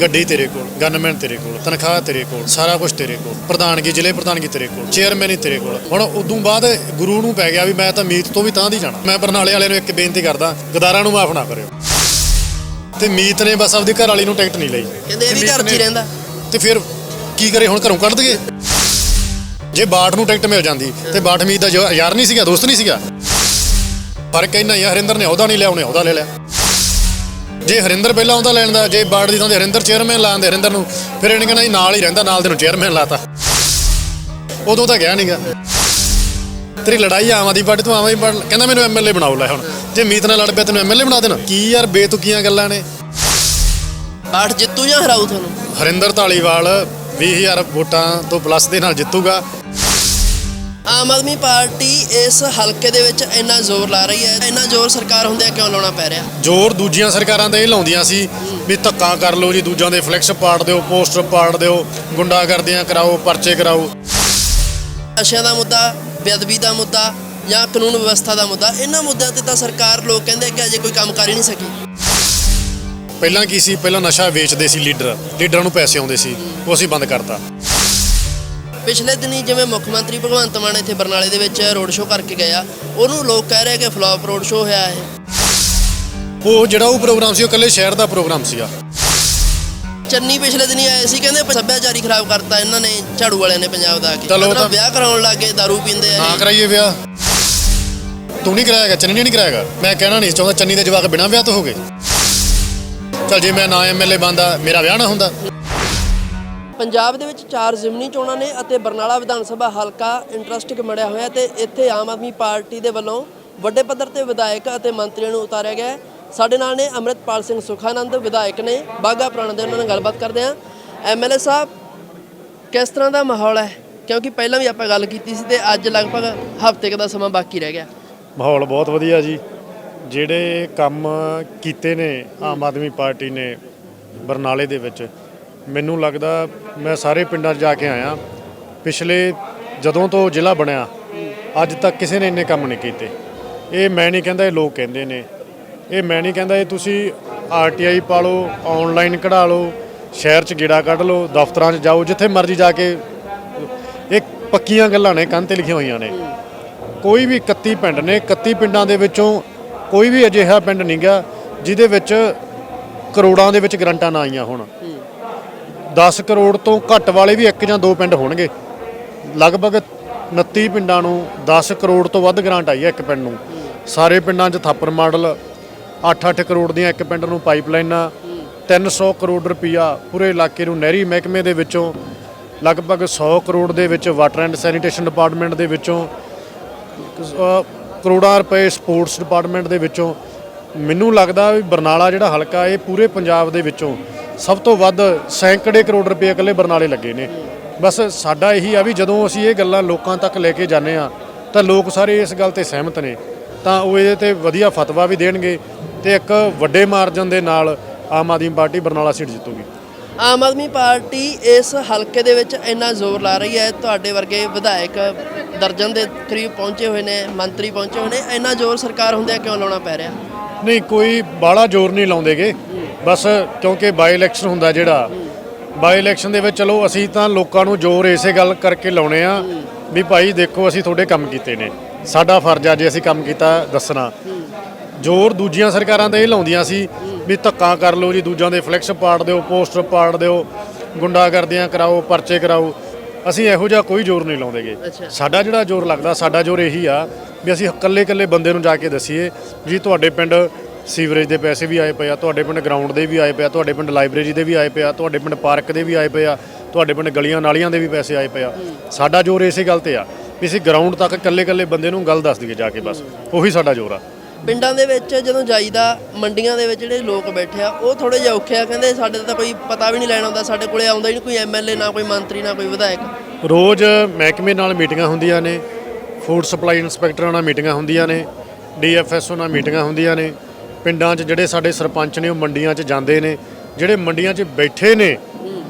ਗੱਡੀ ਤੇਰੇ ਕੋਲ ਗਨਮੈਨ ਤੇਰੇ ਕੋਲ ਤਨਖਾਹ ਤੇਰੇ ਕੋਲ ਸਾਰਾ ਕੁਝ ਤੇਰੇ ਕੋਲ ਪ੍ਰਧਾਨਗੀ ਜ਼ਿਲ੍ਹੇ ਪ੍ਰਧਾਨਗੀ ਤੇਰੇ ਕੋਲ ਚੇਅਰਮੈਨ ਹੀ ਤੇਰੇ ਕੋਲ। ਹੁਣ ਉਦੋਂ ਬਾਅਦ ਗੁਰੂ ਨੂੰ ਪੈ ਗਿਆ ਵੀ ਮੈਂ ਤਾਂ ਮੀਤ ਤੋਂ ਵੀ ਤਾਂ ਦੀ ਜਾਣਾ। ਮੈਂ ਬਰਨਾਲੇ ਵਾਲੇ ਨੂੰ ਇੱਕ ਬੇਨਤੀ ਕਰਦਾ ਗਦਾਰਾਂ ਨੂੰ ਮਾਫ ਨਾ ਕਰਿਓ। ਤੇ ਮੀਤ ਨੇ ਬਸ ਆਪਦੀ ਘਰ ਵਾਲੀ ਨੂੰ ਟਿਕਟ ਨਹੀਂ ਲਈ। ਕਹਿੰਦੇ ਇਹ ਵੀ ਘਰ 'ਚ ਹੀ ਰਹਿੰਦਾ। ਤੇ ਫਿਰ ਕੀ ਕਰੇ ਹੁਣ ਘਰੋਂ ਕੱਢ ਦਈਏ? ਜੇ ਬਾਠ ਨੂੰ ਟਿਕਟ ਮਿਲ ਜਾਂਦੀ ਤੇ ਬਾਠ ਮੀਤ ਦਾ ਜੋ- ਯਾਰ ਨਹੀਂ ਸੀਗਾ ਦੋਸਤ ਨਹੀਂ ਸੀਗਾ। ਫ਼ਰਕ ਇੰਨਾ ਆ ਹਰਿੰਦਰ ਨੇ ਉਹਦਾ ਨਹੀਂ ਲਿਆ ਉਹਨੇ ਉਹਦਾ ਲੈ ਲਿਆ। ਜੇ ਹਰਿੰਦਰ ਪਹਿਲਾਂ ਉਹਦਾ ਲੈਣ ਦਾ ਜੇ ਬਾਠ ਦੀ ਥਾਂ ਤੇ ਹਰਿੰਦਰ ਚੇਅਰਮੈਨ ਲਾਉਂਦੇ ਹਰਿੰਦਰ ਨੂੰ ਫਿਰ ਇਹਨੇ ਕਹਿੰਦਾ ਨਾਲ ਹੀ ਰਹਿੰਦਾ ਨਾਲ ਦੇ ਨੂੰ ਚੇਅਰਮੈਨ ਲਾਤਾ। ਉਦੋਂ ਤਾਂ ਗਿਆ ਨਹੀਂਗਾ ਤੇਰੀ ਲੜਾਈ ਆਮ ਆਦਮੀ ਪਾਰਟੀ ਤੋਂ ਆਮ ਆਦਮੀ ਪਾਰਟੀ ਕਹਿੰਦਾ ਮੈਨੂੰ ਐਮਐਲਏ ਬਣਾਓ ਲੈ ਹੁਣ। ਜੇ ਮੀਤ ਨਾਲ ਲੜ ਪਿਆ ਤੈਨੂੰ ਐਮਐਲਏ ਬਣਾ ਦੇਣਾ। ਕੀ ਯਾਰ ਬੇਤੁਕੀਆਂ ਗੱਲਾਂ ਨੇ। ਬਾਠ ਜਿੱਤੂ ਜਾਂ ਹਰਾਊ ਤੁਹਾਨੂੰ? ਹਰਿੰਦਰ ਢਾਲੀਵਾਲ 20000 ਵੋਟਾਂ ਤੋਂ ਪਲੱਸ ਦੇ ਨਾਲ ਜਿੱਤੂਗਾ। ਆਮ ਆਦਮੀ ਪਾਰਟੀ ਇਸ ਹਲਕੇ ਦੇ ਵਿੱਚ ਇੰਨਾ ਜ਼ੋਰ ਲਾ ਰਹੀ ਹੈ ਇੰਨਾ ਜ਼ੋਰ ਸਰਕਾਰ ਹੁੰਦਿਆਂ ਕਿਉਂ ਲਾਉਣਾ ਪੈ ਰਿਹਾ? ਜ਼ੋਰ ਦੂਜੀਆਂ ਸਰਕਾਰਾਂ ਤੇ ਇਹ ਲਾਉਂਦੀਆਂ ਸੀ ਵੀ ਧੱਕਾ ਕਰ ਲਓ ਜੀ ਦੂਜਿਆਂ ਦੇ ਫਲੈਕਸ ਪਾੜ ਦਿਓ ਪੋਸਟਰ ਪਾੜ ਦਿਓ ਗੁੰਡਾਗਰਦੀਆਂ ਕਰਾਓ ਪਰਚੇ ਕਰਾਓ। ਨਸ਼ਿਆਂ ਦਾ ਮੁੱਦਾ ਬੇਅਦਬੀ ਦਾ ਮੁੱਦਾ ਜਾਂ ਕਾਨੂੰਨ ਵਿਵਸਥਾ ਦਾ ਮੁੱਦਾ ਇਹਨਾਂ ਮੁੱਦਿਆਂ ਤੇ ਤਾਂ ਸਰਕਾਰ ਲੋਕ ਕਹਿੰਦੇ ਕਿ ਅਜੇ ਕੋਈ ਕੰਮ ਕਰ ਹੀ ਨਹੀਂ ਸਕੀ। ਪਹਿਲਾਂ ਕੀ ਸੀ? ਪਹਿਲਾਂ ਨਸ਼ਾ ਵੇਚਦੇ ਸੀ ਲੀਡਰ। ਲੀਡਰਾਂ ਨੂੰ ਪੈਸੇ ਆਉਂਦੇ ਸੀ ਉਹ ਅਸੀਂ ਬੰਦ ਕਰਤਾ। ਪਿਛਲੇ ਦਿਨੀ ਜਿਵੇਂ ਮੁੱਖ ਮੰਤਰੀ ਭਗਵੰਤ ਮਾਨ ਇੱਥੇ ਬਰਨਾਲੇ ਦੇ ਵਿੱਚ ਰੋਡ ਸ਼ੋਅ ਕਰਕੇ ਗਿਆ ਉਹਨੂੰ ਲੋਕ ਕਹਿ ਰਹੇ ਕਿ ਫਲॉप ਰੋਡ ਸ਼ੋਅ ਹੋਇਆ ਹੈ ਉਹ ਜਿਹੜਾ ਉਹ ਪ੍ਰੋਗਰਾਮ ਸੀ ਉਹ ਇਕੱਲੇ ਸ਼ਹਿਰ ਦਾ ਪ੍ਰੋਗਰਾਮ ਸੀਗਾ। ਚੰਨੀ ਪਿਛਲੇ ਦਿਨੀ ਆਏ ਸੀ ਕਹਿੰਦੇ ਸੱਭਿਆਚਾਰੀ ਖਰਾਬ ਕਰਤਾ ਇਹਨਾਂ ਨੇ ਝਾੜੂ ਵਾਲਿਆਂ ਨੇ ਪੰਜਾਬ ਦਾ ਆ ਚਲੋ ਵਿਆਹ ਕਰਾਉਣ ਲੱਗੇ ਦਾਰੂ ਪੀਂਦੇ ਆ ਨਾ ਕਰਾਈਏ ਵਿਆਹ। ਤੂੰ ਨਹੀਂ ਕਰਾਏਗਾ ਚੰਨੀ ਨਹੀਂ ਕਰਾਏਗਾ। ਮੈਂ ਕਹਿਣਾ ਨਹੀਂ ਚਾਹੁੰਦਾ ਚੰਨੀ ਦੇ ਜਵਾਕ ਬਿਨਾਂ ਵਿਆਹ ਤੋਂ ਹੋ ਗਏ। ਚਲ ਜੇ ਮੈਂ ਨਾ ਐਮਐਲਏ ਬੰਦਾ ਮੇਰਾ ਵਿਆਹ ਨਾ ਹੁੰਦਾ। ਪੰਜਾਬ ਦੇ ਵਿੱਚ ਚਾਰ ਜ਼ਿਮਨੀ ਚੋਣਾਂ ਨੇ ਅਤੇ ਬਰਨਾਲਾ ਵਿਧਾਨ ਸਭਾ ਹਲਕਾ ਇੰਟਰਸਟਿਕ ਮੜਿਆ ਹੋਇਆ ਤੇ ਇੱਥੇ ਆਮ ਆਦਮੀ ਪਾਰਟੀ ਦੇ ਵੱਲੋਂ ਵੱਡੇ ਪੱਧਰ ਤੇ ਵਿਧਾਇਕ ਅਤੇ ਮੰਤਰੀਆਂ ਨੂੰ ਉਤਾਰਿਆ ਗਿਆ ਸਾਡੇ ਨਾਲ ਨੇ ਅੰਮ੍ਰਿਤਪਾਲ ਸਿੰਘ ਸੁਖਾਨੰਦ, ਵਿਧਾਇਕ ਨੇ ਬਾਗਾ ਪੁਰਾਣਾ ਦੇ, ਉਹਨਾਂ ਨਾਲ ਗੱਲਬਾਤ ਕਰਦੇ ਹਾਂ। ਐਮਐਲਏ ਸਾਹਿਬ, ਕਿਸ ਤਰ੍ਹਾਂ ਦਾ ਮਾਹੌਲ ਹੈ? ਕਿਉਂਕਿ ਪਹਿਲਾਂ ਵੀ ਆਪਾਂ ਗੱਲ ਕੀਤੀ ਸੀ ਤੇ ਅੱਜ ਲਗਭਗ ਹਫ਼ਤੇ ਕੁ ਦਾ ਸਮਾਂ ਬਾਕੀ ਰਹਿ ਗਿਆ। ਮਾਹੌਲ ਬਹੁਤ ਵਧੀਆ ਜੀ। ਜਿਹੜੇ ਕੰਮ ਕੀਤੇ ਨੇ ਆਮ ਆਦਮੀ ਪਾਰਟੀ ਨੇ ਬਰਨਾਲੇ ਦੇ ਵਿੱਚ ਮੈਨੂੰ ਲੱਗਦਾ ਮੈਂ ਸਾਰੇ ਪਿੰਡਾਂ 'ਚ ਜਾ ਕੇ ਆਇਆ। ਪਿਛਲੇ ਜਦੋਂ ਤੋਂ ਜ਼ਿਲ੍ਹਾ ਬਣਿਆ, ਅੱਜ ਤੱਕ ਕਿਸੇ ਨੇ ਇੰਨੇ ਕੰਮ ਨਹੀਂ ਕੀਤੇ। ਇਹ ਮੈਂ ਨਹੀਂ ਕਹਿੰਦਾ ਇਹ ਲੋਕ ਕਹਿੰਦੇ ਨੇ। ਇਹ ਮੈਂ ਨਹੀਂ ਕਹਿੰਦਾ ਇਹ ਤੁਸੀਂ ਆਰਟੀਆਈ ਪਾ ਲਓ ਆਨਲਾਈਨ ਕਢਾ ਲਓ, ਸ਼ਹਿਰ 'ਚ ਗੇੜਾ ਕੱਢ ਲਓ, ਦਫ਼ਤਰਾਂ 'ਚ ਜਾਓ, ਜਿੱਥੇ ਮਰਜ਼ੀ ਜਾ ਕੇ। ਇਹ ਪੱਕੀਆਂ ਗੱਲਾਂ ਨੇ, ਕੰਨ ਤੇ ਲਿਖੀਆਂ ਹੋਈਆਂ ਨੇ। ਕੋਈ ਵੀ 31 ਪਿੰਡ ਨੇ 31 ਪਿੰਡਾਂ ਦੇ ਵਿੱਚੋਂ ਕੋਈ ਵੀ ਅਜਿਹਾ ਪਿੰਡ ਨਹੀਂ ਗਿਆ ਜਿਹਦੇ ਵਿੱਚ ਕਰੋੜਾਂ ਦੇ ਵਿੱਚ ਗਰੰਟਾਂ ਨਾ ਆਈਆਂ ਹੋਣ। 10 ਕਰੋੜ ਤੋਂ ਘੱਟ ਵਾਲੇ ਵੀ ਇੱਕ ਜਾਂ ਦੋ ਪਿੰਡ ਹੋਣਗੇ। ਲਗਭਗ 29 ਪਿੰਡਾਂ ਨੂੰ 10 ਕਰੋੜ ਤੋਂ ਵੱਧ ਗ੍ਰਾਂਟ ਆਈ ਹੈ ਇੱਕ ਪਿੰਡ ਨੂੰ। ਸਾਰੇ ਪਿੰਡਾਂ 'ਚ ਥਾਪਰ ਮਾਡਲ 8-8 ਕਰੋੜ ਦੀਆਂ ਇੱਕ ਪਿੰਡ ਨੂੰ ਪਾਈਪਲਾਈਨਾਂ 300 ਕਰੋੜ ਰੁਪਈਆ ਪੂਰੇ ਇਲਾਕੇ ਨੂੰ ਨਹਿਰੀ ਮਹਿਕਮੇ ਦੇ ਵਿੱਚੋਂ, ਲਗਭਗ 100 ਕਰੋੜ ਦੇ ਵਿੱਚ ਵਾਟਰ ਐਂਡ ਸੈਨੀਟੇਸ਼ਨ ਡਿਪਾਰਟਮੈਂਟ ਦੇ ਵਿੱਚੋਂ ਕਰੋੜਾਂ ਰੁਪਏ ਸਪੋਰਟਸ ਡਿਪਾਰਟਮੈਂਟ ਦੇ ਵਿੱਚੋਂ। ਮੈਨੂੰ ਲੱਗਦਾ ਵੀ ਬਰਨਾਲਾ ਜਿਹੜਾ ਹਲਕਾ ਇਹ ਪੂਰੇ ਪੰਜਾਬ ਦੇ ਵਿੱਚੋਂ ਸਭ ਤੋਂ ਵੱਧ ਸੈਂਕੜੇ ਕਰੋੜ ਰੁਪਏ ਇਕੱਲੇ ਬਰਨਾਲੇ ਲੱਗੇ ਨੇ। ਬਸ ਸਾਡਾ ਇਹੀ ਆ ਵੀ ਜਦੋਂ ਅਸੀਂ ਇਹ ਗੱਲਾਂ ਲੋਕਾਂ ਤੱਕ ਲੈ ਕੇ ਜਾਂਦੇ ਆ ਤਾਂ ਲੋਕ ਸਾਰੇ ਇਸ ਗੱਲ ਤੇ ਸਹਿਮਤ ਨੇ। ਤਾਂ ਉਹ ਇਹਦੇ ਤੇ ਵਧੀਆ ਫਤਵਾ ਵੀ ਦੇਣਗੇ ਤੇ ਇੱਕ ਵੱਡੇ ਮਾਰਜਨ ਦੇ ਨਾਲ ਆਮ ਆਦਮੀ ਪਾਰਟੀ ਬਰਨਾਲਾ ਸੀਟ ਜਿੱਤੂਗੀ। ਆਮ ਆਦਮੀ ਪਾਰਟੀ ਇਸ ਹਲਕੇ ਦੇ ਵਿੱਚ ਇੰਨਾ ਜ਼ੋਰ ਲਾ ਰਹੀ ਹੈ ਤੁਹਾਡੇ ਵਰਗੇ ਵਿਧਾਇਕ ਦਰਜਨ ਦੇ ਕਰੀਬ ਪਹੁੰਚੇ ਹੋਏ ਨੇ ਮੰਤਰੀ ਪਹੁੰਚੇ ਹੋਏ ਨੇ ਇੰਨਾ ਜ਼ੋਰ ਸਰਕਾਰ ਹੁੰਦਿਆਂ ਕਿਉਂ ਲਾਉਣਾ ਪੈ ਰਿਹਾ? ਨਹੀਂ ਕੋਈ ਬਾਹਲਾ ਜ਼ੋਰ ਨਹੀਂ ਲਾਉਂਦੇਗੇ। ਬਸ ਕਿਉਂਕਿ ਬਾਈ ਇਲੈਕਸ਼ਨ ਹੁੰਦਾ ਜਿਹੜਾ ਬਾਈ ਇਲੈਕਸ਼ਨ ਦੇ ਵਿੱਚ ਚਲੋ ਅਸੀਂ ਤਾਂ ਲੋਕਾਂ ਨੂੰ ਜ਼ੋਰ ਇਸੇ ਗੱਲ ਕਰਕੇ ਲਾਉਣੇ ਆ ਵੀ ਭਾਈ ਦੇਖੋ ਅਸੀਂ ਤੁਹਾਡੇ ਕੰਮ ਕੀਤੇ ਨੇ ਸਾਡਾ ਫਰਜ਼ ਆ ਜੇ ਅਸੀਂ ਕੰਮ ਕੀਤਾ ਦੱਸਣਾ ਜ਼ੋਰ ਦੂਜੀਆਂ ਸਰਕਾਰਾਂ ਤੇ ਇਹ ਲਾਉਂਦੀਆਂ ਸੀ ਵੀ ਧੱਕਾ ਕਰ ਲਓ ਜੀ ਦੂਜਿਆਂ ਦੇ ਫਲੈਕਸ ਪਾੜ ਦਿਓ ਪੋਸਟਰ ਪਾੜ ਦਿਓ ਗੁੰਡਾਗਰਦੀਆਂ ਕਰਾਓ ਪਰਚੇ ਕਰਾਓ ਅਸੀਂ ਇਹੋ ਜਿਹਾ ਕੋਈ ਜ਼ੋਰ ਨਹੀਂ ਲਾਉਂਦੇਗੇ। ਸਾਡਾ ਜਿਹੜਾ ਜ਼ੋਰ ਲੱਗਦਾ ਸਾਡਾ ਜ਼ੋਰ ਇਹੀ ਆ ਵੀ ਅਸੀਂ ਇਕੱਲੇ ਇਕੱਲੇ ਬੰਦੇ ਨੂੰ ਜਾ ਕੇ ਦਸੀਏ ਜੀ ਤੁਹਾਡੇ ਪਿੰਡ ਸੀਵਰੇਜ ਦੇ ਪੈਸੇ ਵੀ ਆਏ ਪਏ ਆ ਤੁਹਾਡੇ ਪਿੰਡ ਗਰਾਊਂਡ ਦੇ ਵੀ ਆਏ ਪਏ ਆ ਤੁਹਾਡੇ ਪਿੰਡ ਲਾਇਬ੍ਰੇਰੀ ਦੇ ਵੀ ਆਏ ਪਏ ਆ ਤੁਹਾਡੇ ਪਿੰਡ ਪਾਰਕ ਦੇ ਵੀ ਆਏ ਪਏ ਆ ਤੁਹਾਡੇ ਪਿੰਡ ਗਲੀਆਂ ਨਾਲੀਆਂ ਦੇ ਵੀ ਪੈਸੇ ਆਏ ਪਏ ਆ। ਸਾਡਾ ਜ਼ੋਰ ਇਸੇ ਗੱਲ ਤੇ ਆ ਵੀ ਅਸੀਂ ਗਰਾਊਂਡ ਤੱਕ ਇਕੱਲੇ ਇਕੱਲੇ ਬੰਦੇ ਨੂੰ ਗੱਲ ਦੱਸ ਦਈਏ ਜਾ ਕੇ ਬਸ ਉਹੀ ਸਾਡਾ ਜ਼ੋਰ ਆ। ਪਿੰਡਾਂ ਦੇ ਵਿੱਚ ਜਦੋਂ ਜਾਈਦਾ ਮੰਡੀਆਂ ਦੇ ਵਿੱਚ ਜਿਹੜੇ ਲੋਕ ਬੈਠੇ ਆ ਉਹ ਥੋੜੇ ਜਿਹਾ ਔਖੇ ਆ ਕਹਿੰਦੇ ਸਾਡੇ ਤਾਂ ਕੋਈ ਪਤਾ ਵੀ ਨਹੀਂ ਲੈਣ ਆਉਂਦਾ ਸਾਡੇ ਕੋਲੇ ਆਉਂਦਾ ਹੀ ਨਹੀਂ ਕੋਈ ਐਮਐਲਏ ਨਾ ਕੋਈ ਮੰਤਰੀ ਨਾ ਕੋਈ ਵਿਧਾਇਕ। ਰੋਜ਼ ਮਹਿਕਮੇ ਨਾਲ ਮੀਟਿੰਗਾਂ ਹੁੰਦੀਆਂ ਨੇ ਫੂਡ ਸਪਲਾਈ ਇੰਸਪੈਕਟਰਾਂ ਨਾਲ ਮੀਟਿੰਗਾਂ ਹੁੰਦੀਆਂ ਨੇ ਡੀਐਫਐਸਓ ਨਾਲ ਮੀਟਿੰਗਾਂ ਹੁੰਦੀਆਂ ਨੇ ਪਿੰਡਾਂ 'ਚ ਜਿਹੜੇ ਸਾਡੇ ਸਰਪੰਚ ਨੇ ਉਹ ਮੰਡੀਆਂ 'ਚ ਜਾਂਦੇ ਨੇ ਜਿਹੜੇ ਮੰਡੀਆਂ 'ਚ ਬੈਠੇ ਨੇ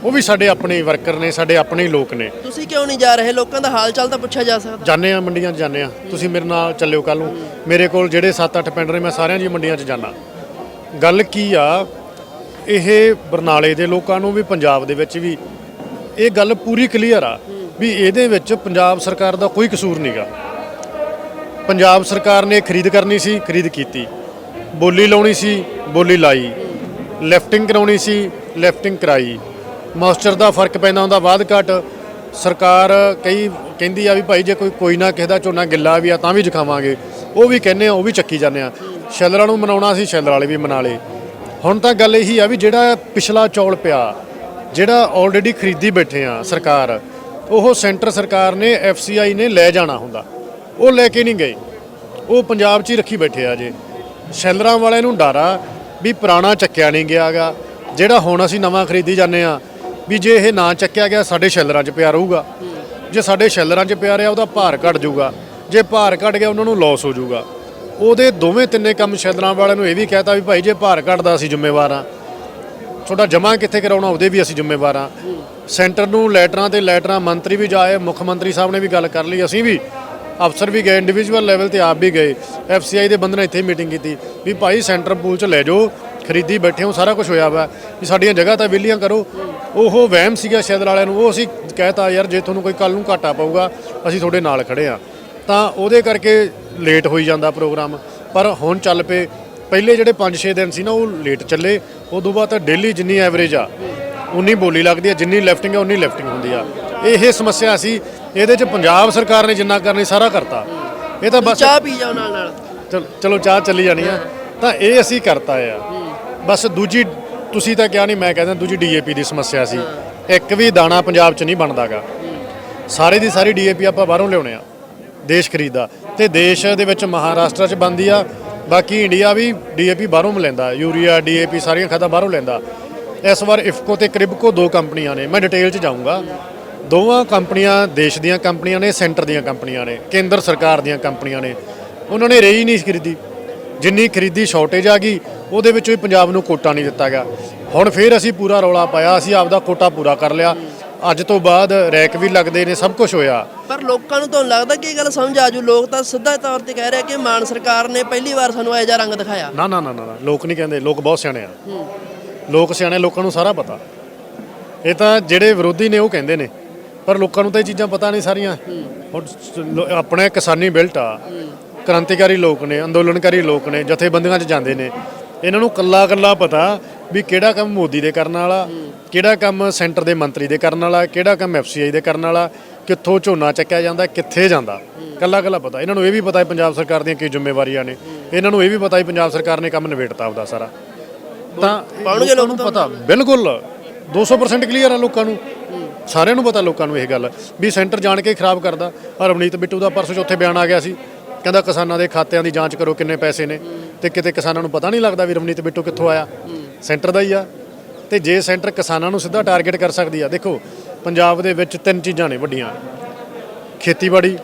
ਉਹ ਵੀ ਸਾਡੇ ਆਪਣੇ ਵਰਕਰ ਨੇ ਸਾਡੇ ਆਪਣੇ ਹੀ ਲੋਕ ਨੇ। ਤੁਸੀਂ ਕਿਉਂ ਨਹੀਂ ਜਾ ਰਹੇ? ਲੋਕਾਂ ਦਾ ਹਾਲ ਚਾਲ ਤਾਂ ਪੁੱਛਿਆ ਜਾ ਸਕਦਾ। ਜਾਂਦੇ ਆ ਮੰਡੀਆਂ 'ਚ ਜਾਂਦੇ ਆ ਤੁਸੀਂ ਮੇਰੇ ਨਾਲ ਚੱਲਿਓ ਕੱਲ ਨੂੰ। ਮੇਰੇ ਕੋਲ ਜਿਹੜੇ 7-8 ਪਿੰਡ ਨੇ ਮੈਂ ਸਾਰਿਆਂ ਦੀ ਮੰਡੀਆਂ 'ਚ ਜਾਣਾ ਗੱਲ ਕੀ ਆ ਇਹ ਬਰਨਾਲੇ ਦੇ ਲੋਕਾਂ ਨੂੰ ਵੀ ਪੰਜਾਬ ਦੇ ਵਿੱਚ ਵੀ ਇਹ ਗੱਲ ਪੂਰੀ ਕਲੀਅਰ ਆ ਵੀ ਇਹਦੇ ਵਿੱਚ ਪੰਜਾਬ ਸਰਕਾਰ ਦਾ ਕੋਈ ਕਸੂਰ ਨਹੀਂਗਾ ਪੰਜਾਬ ਸਰਕਾਰ ਨੇ ਖਰੀਦ ਕਰਨੀ ਸੀ ਖਰੀਦ ਕੀਤੀ। ਬੋਲੀ ਲਾਉਣੀ ਸੀ, ਬੋਲੀ ਲਾਈ। ਲਿਫਟਿੰਗ ਕਰਾਉਣੀ ਸੀ ਲਿਫਟਿੰਗ ਕਰਾਈ। ਮਾਸਟਰ ਦਾ ਫ਼ਰਕ ਪੈਂਦਾ ਹੁੰਦਾ, ਬਾਅਦ ਘਟ। ਸਰਕਾਰ ਕਈ ਕਹਿੰਦੀ ਆ ਵੀ ਭਾਈ ਜੇ ਕੋਈ ਕੋਈ ਨਾ ਕਿਸੇ ਦਾ ਝੋਨਾ ਗਿੱਲਾ ਵੀ ਆ, ਤਾਂ ਵੀ ਜਖਾਵਾਂਗੇ। ਉਹ ਵੀ ਕਹਿੰਦੇ ਆ, ਉਹ ਵੀ ਚੱਕੀ ਜਾਂਦੇ ਆ। ਸ਼ੈਲਰਾਂ ਨੂੰ ਮਨਾਉਣਾ ਸੀ, ਸ਼ੈਲਰ ਵਾਲੇ ਵੀ ਮਨਾ ਲਏ। ਹੁਣ ਤਾਂ ਗੱਲ ਇਹੀ ਆ ਵੀ ਜਿਹੜਾ ਪਿਛਲਾ ਚੌਲ ਪਿਆ, ਜਿਹੜਾ ਆਲਰੇਡੀ ਖਰੀਦੀ ਬੈਠੇ ਆ ਸਰਕਾਰ, ਉਹ ਸੈਂਟਰ ਸਰਕਾਰ ਨੇ ਐਫਸੀਆਈ ਨੇ ਲੈ ਜਾਣਾ ਹੁੰਦਾ। ਉਹ ਲੈ ਕੇ ਨਹੀਂ ਗਏ। ਉਹ ਪੰਜਾਬ 'ਚ ਹੀ ਰੱਖੀ ਬੈਠੇ ਆ ਜੇ ਸ਼ੈਲਰਾਂ ਵਾਲਿਆਂ ਨੂੰ ਡਰ ਆ ਵੀ ਪੁਰਾਣਾ ਚੱਕਿਆ ਨਹੀਂ ਗਿਆਗਾ, ਜਿਹੜਾ ਹੁਣ ਅਸੀਂ ਨਵਾਂ ਖਰੀਦੀ ਜਾਂਦੇ ਆ ਵੀ ਜੇ ਇਹ ਨਾ ਚੱਕਿਆ ਗਿਆ ਸਾਡੇ ਸ਼ੈਲਰਾਂ 'ਚ ਪਿਆ ਰਹੂਗਾ। ਜੇ ਸਾਡੇ ਸ਼ੈਲਰਾਂ 'ਚ ਪਿਆ ਰਿਹਾ ਉਹਦਾ ਭਾਰ ਘਟ ਜਾਊਗਾ, ਜੇ ਭਾਰ ਘਟ ਗਿਆ ਉਹਨਾਂ ਨੂੰ ਲਾਸ ਹੋ ਜਾਊਗਾ। ਉਹਦੇ ਦੋਵੇਂ ਤਿੰਨੇ ਕੰਮ ਸ਼ੈਲਰਾਂ ਵਾਲਿਆਂ ਨੂੰ ਇਹ ਵੀ ਕਹਿਤਾ ਵੀ ਭਾਈ ਜੇ ਭਾਰ ਘਟਦਾ ਅਸੀਂ ਜ਼ਿੰਮੇਵਾਰ ਆ ਤੁਹਾਡਾ ਜਮ੍ਹਾਂ ਕਿੱਥੇ ਕਰਾਉਣਾ ਉਹਦੇ ਵੀ ਅਸੀਂ ਜ਼ਿੰਮੇਵਾਰ ਆ ਸੈਂਟਰ ਨੂੰ ਲੈਟਰਾਂ ਤੇ ਲੈਟਰਾਂ ਮੰਤਰੀ ਵੀ ਜਾਏ, ਮੁੱਖ ਮੰਤਰੀ ਸਾਹਿਬ ਨੇ ਵੀ ਗੱਲ ਕਰ ਲਈ, ਅਸੀਂ ਵੀ ਅਫਸਰ ਵੀ ਗਏ ਇੰਡੀਵਿਜੂਅਲ ਲੈਵਲ ਤੇ ਆਪ ਵੀ ਗਏ। ਐਫਸੀਆਈ ਦੇ ਬੰਦੇ ਨੇ ਇੱਥੇ ਮੀਟਿੰਗ ਕੀਤੀ ਵੀ ਭਾਈ ਸੈਂਟਰ ਪੂਲ ਚ ਲੈ ਜਾਓ, ਖਰੀਦੀ ਬੈਠੇ ਹੋ, ਸਾਰਾ ਕੁਝ ਹੋਇਆ ਵਾ। ਵੀ ਸਾਡੀਆਂ ਜਗ੍ਹਾ ਤਾਂ ਵਿਲੀਆਂ ਕਰੋ। ਉਹ ਵਹਿਮ ਸੀਗਾ ਸ਼ੈਦਰ ਵਾਲਿਆਂ ਨੂੰ, ਉਹ ਅਸੀਂ ਕਹਿਤਾ, ਯਾਰ, ਜੇ ਤੁਹਾਨੂੰ ਕੋਈ ਕੱਲ ਨੂੰ ਘਾਟਾ ਪਊਗਾ, ਅਸੀਂ ਤੁਹਾਡੇ ਨਾਲ ਖੜੇ ਆ। ਤਾਂ ਉਹਦੇ ਕਰਕੇ ਲੇਟ ਹੋਈ ਜਾਂਦਾ ਪ੍ਰੋਗਰਾਮ ਪਰ ਹੁਣ ਚੱਲ ਪਏ। ਪਹਿਲੇ ਜਿਹੜੇ 5-6 ਦਿਨ ਸੀ ਨਾ, ਉਹ ਲੇਟ ਚੱਲੇ। ਉਦੋਂ ਬਾਅਦ ਤਾਂ ਡੇਲੀ ਜਿੰਨੀ ਐਵਰੇਜ ਆ, ਉਨੀ ਬੋਲੀ ਲੱਗਦੀ ਆ, ਜਿੰਨੀ ਲੈਫਟਿੰਗ ਆ, ਉਨੀ ਲੈਫਟਿੰਗ ਹੁੰਦੀ ਆ। ਇਹ ਸਮੱਸਿਆ ਸੀ ਇਹਦੇ 'ਚ ਪੰਜਾਬ ਸਰਕਾਰ ਨੇ ਜਿੰਨਾ ਕਰਨੀ ਸਾਰਾ ਕਰਤਾ। ਇਹ ਤਾਂ ਬਸ ਚਾਹ ਪੀ ਜਾਓ ਨਾਲ ਨਾਲ। ਚਲ- ਚਲੋ ਚਾਹ ਚੱਲੀ ਜਾਣੀ ਆ। ਤਾਂ ਇਹ ਅਸੀਂ ਕਰਤਾ ਆ। ਬਸ ਦੂਜੀ ਤੁਸੀਂ ਤਾਂ ਕਿਹਾ ਨਹੀਂ ਮੈਂ ਕਹਿੰਦਾ ਦੂਜੀ ਡੀਏਪੀ ਦੀ ਸਮੱਸਿਆ ਸੀ। ਇੱਕ ਵੀ ਦਾਣਾ ਪੰਜਾਬ 'ਚ ਨਹੀਂ ਬਣਦਾਗਾ। ਸਾਰੇ ਦੀ ਸਾਰੀ ਡੀਏਪੀ ਆਪਾਂ ਬਾਹਰੋਂ ਲਿਆਉਣੇ ਆ ਦੇਸ਼ ਖਰੀਦਾ ਤੇ ਦੇਸ਼ ਦੇ ਵਿੱਚ ਮਹਾਰਾਸ਼ਟਰ 'ਚ ਬਣਦੀ ਆ ਬਾਕੀ ਇੰਡੀਆ ਵੀ ਡੀਏਪੀ ਬਾਹਰੋਂ ਲੈਂਦਾ। ਯੂਰੀਆ ਡੀਏਪੀ ਸਾਰੀਆਂ ਖਾਦਾਂ ਬਾਹਰੋਂ ਲੈਂਦਾ। ਇਸ ਵਾਰ ਇਫਕੋ ਤੇ ਕ੍ਰਿਬਕੋ ਦੋ ਕੰਪਨੀਆਂ ਨੇ ਮੈਂ ਡਿਟੇਲ 'ਚ ਜਾਊਂਗਾ। ਦੋਵਾਂ ਕੰਪਨੀਆਂ ਦੇਸ਼ ਦੀਆਂ ਕੰਪਨੀਆਂ ਨੇ ਸੈਂਟਰ ਦੀਆਂ ਕੰਪਨੀਆਂ ਨੇ ਕੇਂਦਰ ਸਰਕਾਰ ਦੀਆਂ ਕੰਪਨੀਆਂ ਨੇ। ਉਹਨਾਂ ਨੇ ਰਹੀ ਨਹੀਂ ਖਰੀਦੀ। ਜਿੰਨੀ ਖਰੀਦੀ ਸ਼ਾਰਟੇਜ ਆ ਗਈ ਉਹਦੇ ਵਿੱਚੋਂ ਹੀ ਪੰਜਾਬ ਨੂੰ ਕੋਟਾ ਨਹੀਂ ਦਿੱਤਾ ਗਿਆ। ਹੁਣ ਫੇਰ ਅਸੀਂ ਪੂਰਾ ਰੌਲਾ ਪਾਇਆ ਅਸੀਂ ਆਪਦਾ ਕੋਟਾ ਪੂਰਾ ਕਰ ਲਿਆ। ਅੱਜ ਤੋਂ ਬਾਅਦ ਰੈਕ ਵੀ ਲੱਗਦੇ ਨੇ ਸਭ ਕੁਝ ਹੋਇਆ। ਪਰ ਲੋਕਾਂ ਨੂੰ ਤੁਹਾਨੂੰ ਲੱਗਦਾ ਕਿ ਇਹ ਗੱਲ ਸਮਝ ਆਜੂ ਲੋਕ ਤਾਂ ਸਿੱਧਾ ਤੌਰ ਤੇ ਕਹਿ ਰਹੇ ਕਿ ਮਾਨ ਸਰਕਾਰ ਨੇ ਪਹਿਲੀ ਵਾਰ ਸਾਨੂੰ ਇਹੋ ਜਿਹਾ ਰੰਗ ਦਿਖਾਇਆ। ਨਾ ਨਾ ਨਾ ਨਾ, ਲੋਕ ਨਹੀਂ ਕਹਿੰਦੇ। ਲੋਕ ਬਹੁਤ ਸਿਆਣੇ ਆ। ਲੋਕ ਸਿਆਣੇ ਲੋਕਾਂ ਨੂੰ ਸਾਰਾ ਪਤਾ। ਇਹ ਤਾਂ ਜਿਹੜੇ ਵਿਰੋਧੀ ਨੇ ਉਹ ਕਹਿੰਦੇ ਨੇ। ਪਰ ਲੋਕਾਂ ਨੂੰ ਤਾਂ ਇਹ ਚੀਜ਼ਾਂ ਪਤਾ ਨਹੀਂ ਸਾਰੀਆਂ। ਹੁਣ ਸ- ਲੋ- ਆਪਣੇ ਕਿਸਾਨੀ ਬਿਲਟ ਆ। ਕ੍ਰਾਂਤੀਕਾਰੀ ਲੋਕ ਨੇ ਅੰਦੋਲਨਕਾਰੀ ਲੋਕ ਨੇ ਜਥੇਬੰਦੀਆਂ 'ਚ ਜਾਂਦੇ ਨੇ। ਇਹਨਾਂ ਨੂੰ ਕੱਲਾ ਕੱਲਾ ਪਤਾ ਵੀ ਕਿਹੜਾ ਕੰਮ ਮੋਦੀ ਦੇ ਕਰਨ ਵਾਲਾ ਕਿਹੜਾ ਕੰਮ ਸੈਂਟਰ ਦੇ ਮੰਤਰੀ ਦੇ ਕਰਨ ਵਾਲਾ ਕਿਹੜਾ ਕੰਮ ਐਫਸੀਆਈ ਦੇ ਕਰਨ ਵਾਲਾ ਕਿੱਥੋਂ ਝੋਨਾ ਚੱਕਿਆ ਜਾਂਦਾ ਕਿੱਥੇ ਜਾਂਦਾ। ਕੱਲਾ ਕੱਲਾ ਪਤਾ। ਇਹਨਾਂ ਨੂੰ ਇਹ ਵੀ ਪਤਾ ਹੈ ਪੰਜਾਬ ਸਰਕਾਰ ਦੀਆਂ ਕੀ ਜ਼ਿੰਮੇਵਾਰੀਆਂ ਨੇ। ਇਹਨਾਂ ਨੂੰ ਇਹ ਵੀ ਪਤਾ ਹੈ ਪੰਜਾਬ ਸਰਕਾਰ ਨੇ ਕੰਮ ਨਿਬੇੜਤਾ ਆਪਦਾ ਸਾਰਾ। ਤਾਂ ਪਾਉਣਗੇ ਲੋਕਾਂ ਨੂੰ? ਪਤਾ ਬਿਲਕੁਲ। 200% ਕਲੀਅਰ ਆ ਲੋਕਾਂ ਨੂੰ। ਸਾਰਿਆਂ ਨੂੰ ਪਤਾ ਲੋਕਾਂ ਨੂੰ ਇਹ ਗੱਲ, ਵੀ ਸੈਂਟਰ ਜਾਣ ਕੇ ਖਰਾਬ ਕਰਦਾ। ਰਵਨੀਤ ਬਿੱਟੂ ਦਾ ਪਰਸੋਂ ਚੌਥੇ ਬਿਆਨ ਆ ਗਿਆ ਸੀ। ਕਹਿੰਦਾ ਕਿਸਾਨਾਂ ਦੇ ਖਾਤਿਆਂ ਦੀ ਜਾਂਚ ਕਰੋ ਕਿੰਨੇ ਪੈਸੇ ਨੇ। ਤੇ ਕਿਤੇ ਕਿਸਾਨਾਂ ਨੂੰ ਪਤਾ ਨਹੀਂ ਲੱਗਦਾ ਵੀ ਰਵਨੀਤ ਬਿੱਟੂ ਕਿੱਥੋਂ ਆਇਆ। ਸੈਂਟਰ ਦਾ ਹੀ ਆ। ਤੇ ਜੇ ਸੈਂਟਰ ਕਿਸਾਨਾਂ ਨੂੰ ਸਿੱਧਾ ਟਾਰਗੇਟ ਕਰ ਸਕਦੀ ਆ, ਦੇਖੋ, ਪੰਜਾਬ ਦੇ ਵਿੱਚ ਤਿੰਨ ਚੀਜ਼ਾਂ ਨੇ ਵੱਡੀਆਂ। ਖੇਤੀਬਾੜੀ,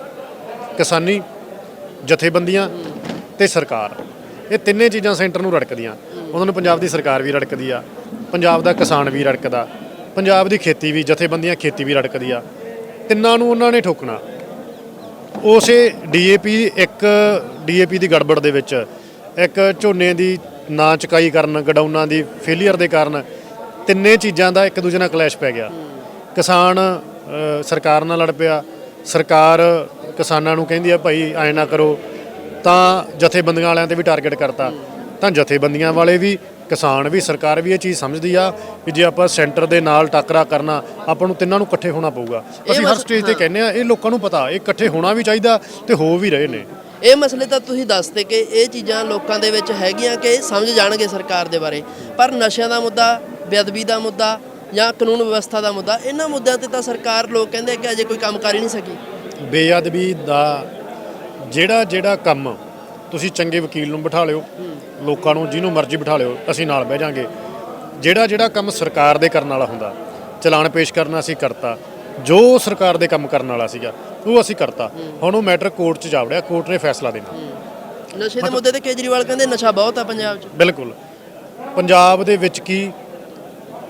ਕਿਸਾਨੀ, ਜਥੇਬੰਦੀਆਂ ਤੇ ਸਰਕਾਰ। ਇਹ ਤਿੰਨੇ ਚੀਜ਼ਾਂ ਸੈਂਟਰ ਨੂੰ ਰੜਕਦੀਆਂ। ਉਹਨਾਂ ਨੂੰ ਪੰਜਾਬ ਦੀ ਸਰਕਾਰ ਵੀ ਰੜਕਦੀ ਆ। ਪੰਜਾਬ ਦਾ ਕਿਸਾਨ ਵੀ ਰੜਕਦਾ। ਪੰਜਾਬ ਦੀ ਖੇਤੀ ਵੀ, ਜਥੇਬੰਦੀਆਂ ਖੇਤੀ ਵੀ ਰੜਕਦੀ ਆ ਤਿੰਨਾਂ ਨੂੰ ਉਹਨਾਂ ਨੇ ਠੋਕਣਾ। ਉਸੇ ਡੀਏਪੀ ਇੱਕ, ਡੀਏਪੀ ਦੀ ਗੜਬੜ ਦੇ ਵਿੱਚ ਇੱਕ ਝੋਨੇ ਦੀ ਨਾ ਚੁਕਾਈ ਕਰਨ, ਗਡਾਊਨਾਂ ਦੀ ਫੇਲੀਅਰ ਦੇ ਕਾਰਨ ਤਿੰਨੇ ਚੀਜ਼ਾਂ ਦਾ ਇੱਕ ਦੂਜੇ ਨਾਲ ਕਲੈਸ਼ ਪੈ ਗਿਆ। ਕਿਸਾਨ ਸਰਕਾਰ ਨਾਲ ਲੜ ਪਿਆ। ਸਰਕਾਰ ਕਿਸਾਨਾਂ ਨੂੰ ਕਹਿੰਦੀ ਆ, ਭਾਈ, ਐ ਨਾ ਕਰੋ। ਤਾਂ ਜਥੇਬੰਦੀਆਂ ਵਾਲਿਆਂ ਤੇ ਵੀ ਟਾਰਗੇਟ ਕਰਤਾ। ਤਾਂ ਜਥੇਬੰਦੀਆਂ ਵਾਲੇ ਵੀ ਕਿਸਾਨ ਵੀ ਸਰਕਾਰ ਵੀ ਇਹ ਚੀਜ਼ ਸਮਝਦੀ ਆ ਕਿ ਜੇ ਆਪਾਂ ਸੈਂਟਰ ਦੇ ਨਾਲ ਟੱਕਰਾ ਕਰਨਾ ਆਪਾਂ ਨੂੰ ਤਿੰਨਾਂ ਨੂੰ ਇਕੱਠੇ ਹੋਣਾ ਪਊਗਾ। ਅਸੀਂ ਹਰ ਸਟੇਜ ਤੇ ਕਹਿੰਦੇ ਆ ਇਹ ਲੋਕਾਂ ਨੂੰ ਪਤਾ ਇਹ ਇਕੱਠੇ ਹੋਣਾ ਵੀ ਚਾਹੀਦਾ ਤੇ ਹੋ ਵੀ ਰਹੇ ਨੇ। ਇਹ ਮਸਲੇ ਤਾਂ ਤੁਸੀਂ ਦੱਸਦੇ ਕਿ ਇਹ ਚੀਜ਼ਾਂ ਲੋਕਾਂ ਦੇ ਵਿੱਚ ਹੈਗੀਆਂ ਕਿ ਸਮਝ ਜਾਣਗੇ ਸਰਕਾਰ ਦੇ ਬਾਰੇ। ਪਰ ਨਸ਼ਿਆਂ ਦਾ ਮੁੱਦਾ ਬੇਅਦਬੀ ਦਾ ਮੁੱਦਾ ਜਾਂ ਕਾਨੂੰਨ ਵਿਵਸਥਾ ਦਾ ਮੁੱਦਾ ਇਹਨਾਂ ਮੁੱਦਿਆਂ ਤੇ ਤਾਂ ਸਰਕਾਰ ਲੋਕ ਕਹਿੰਦੇ ਕਿ ਅਜੇ ਕੋਈ ਕੰਮ ਕਰ ਹੀ ਨਹੀਂ ਸਕੀ। ਬੇਅਦਬੀ ਦਾ ਜਿਹੜਾ ਜਿਹੜਾ ਕੰਮ ਤੁਸੀਂ ਚੰਗੇ ਵਕੀਲ ਨੂੰ ਬਿਠਾ ਲਿਓ ਲੋਕਾਂ ਨੂੰ ਜਿਹਨੂੰ ਮਰਜ਼ੀ ਬਿਠਾ ਲਿਓ ਅਸੀਂ ਨਾਲ ਬਹਿ ਜਾਾਂਗੇ। ਜਿਹੜਾ ਜਿਹੜਾ ਕੰਮ ਸਰਕਾਰ ਦੇ ਕਰਨ ਵਾਲਾ ਹੁੰਦਾ ਚਲਾਨ ਪੇਸ਼ ਕਰਨਾ ਅਸੀਂ ਕਰਤਾ ਜੋ ਸਰਕਾਰ ਦੇ ਕੰਮ ਕਰਨ ਵਾਲਾ ਸੀਗਾ ਉਹ ਅਸੀਂ ਕਰਤਾ। ਹੁਣ ਉਹ ਮੈਟਰ ਕੋਰਟ 'ਚ ਜਾ ਵੜਿਆ ਕੋਰਟ ਨੇ ਫੈਸਲਾ ਦੇਣਾ। ਨਸ਼ੇ ਦੇ ਮੁੱਦੇ ਤੇ ਕੇਜਰੀਵਾਲ ਕਹਿੰਦੇ ਨਸ਼ਾ ਬਹੁਤ ਆ ਪੰਜਾਬ 'ਚ। ਬਿਲਕੁਲ। ਪੰਜਾਬ ਦੇ ਵਿੱਚ ਕੀ?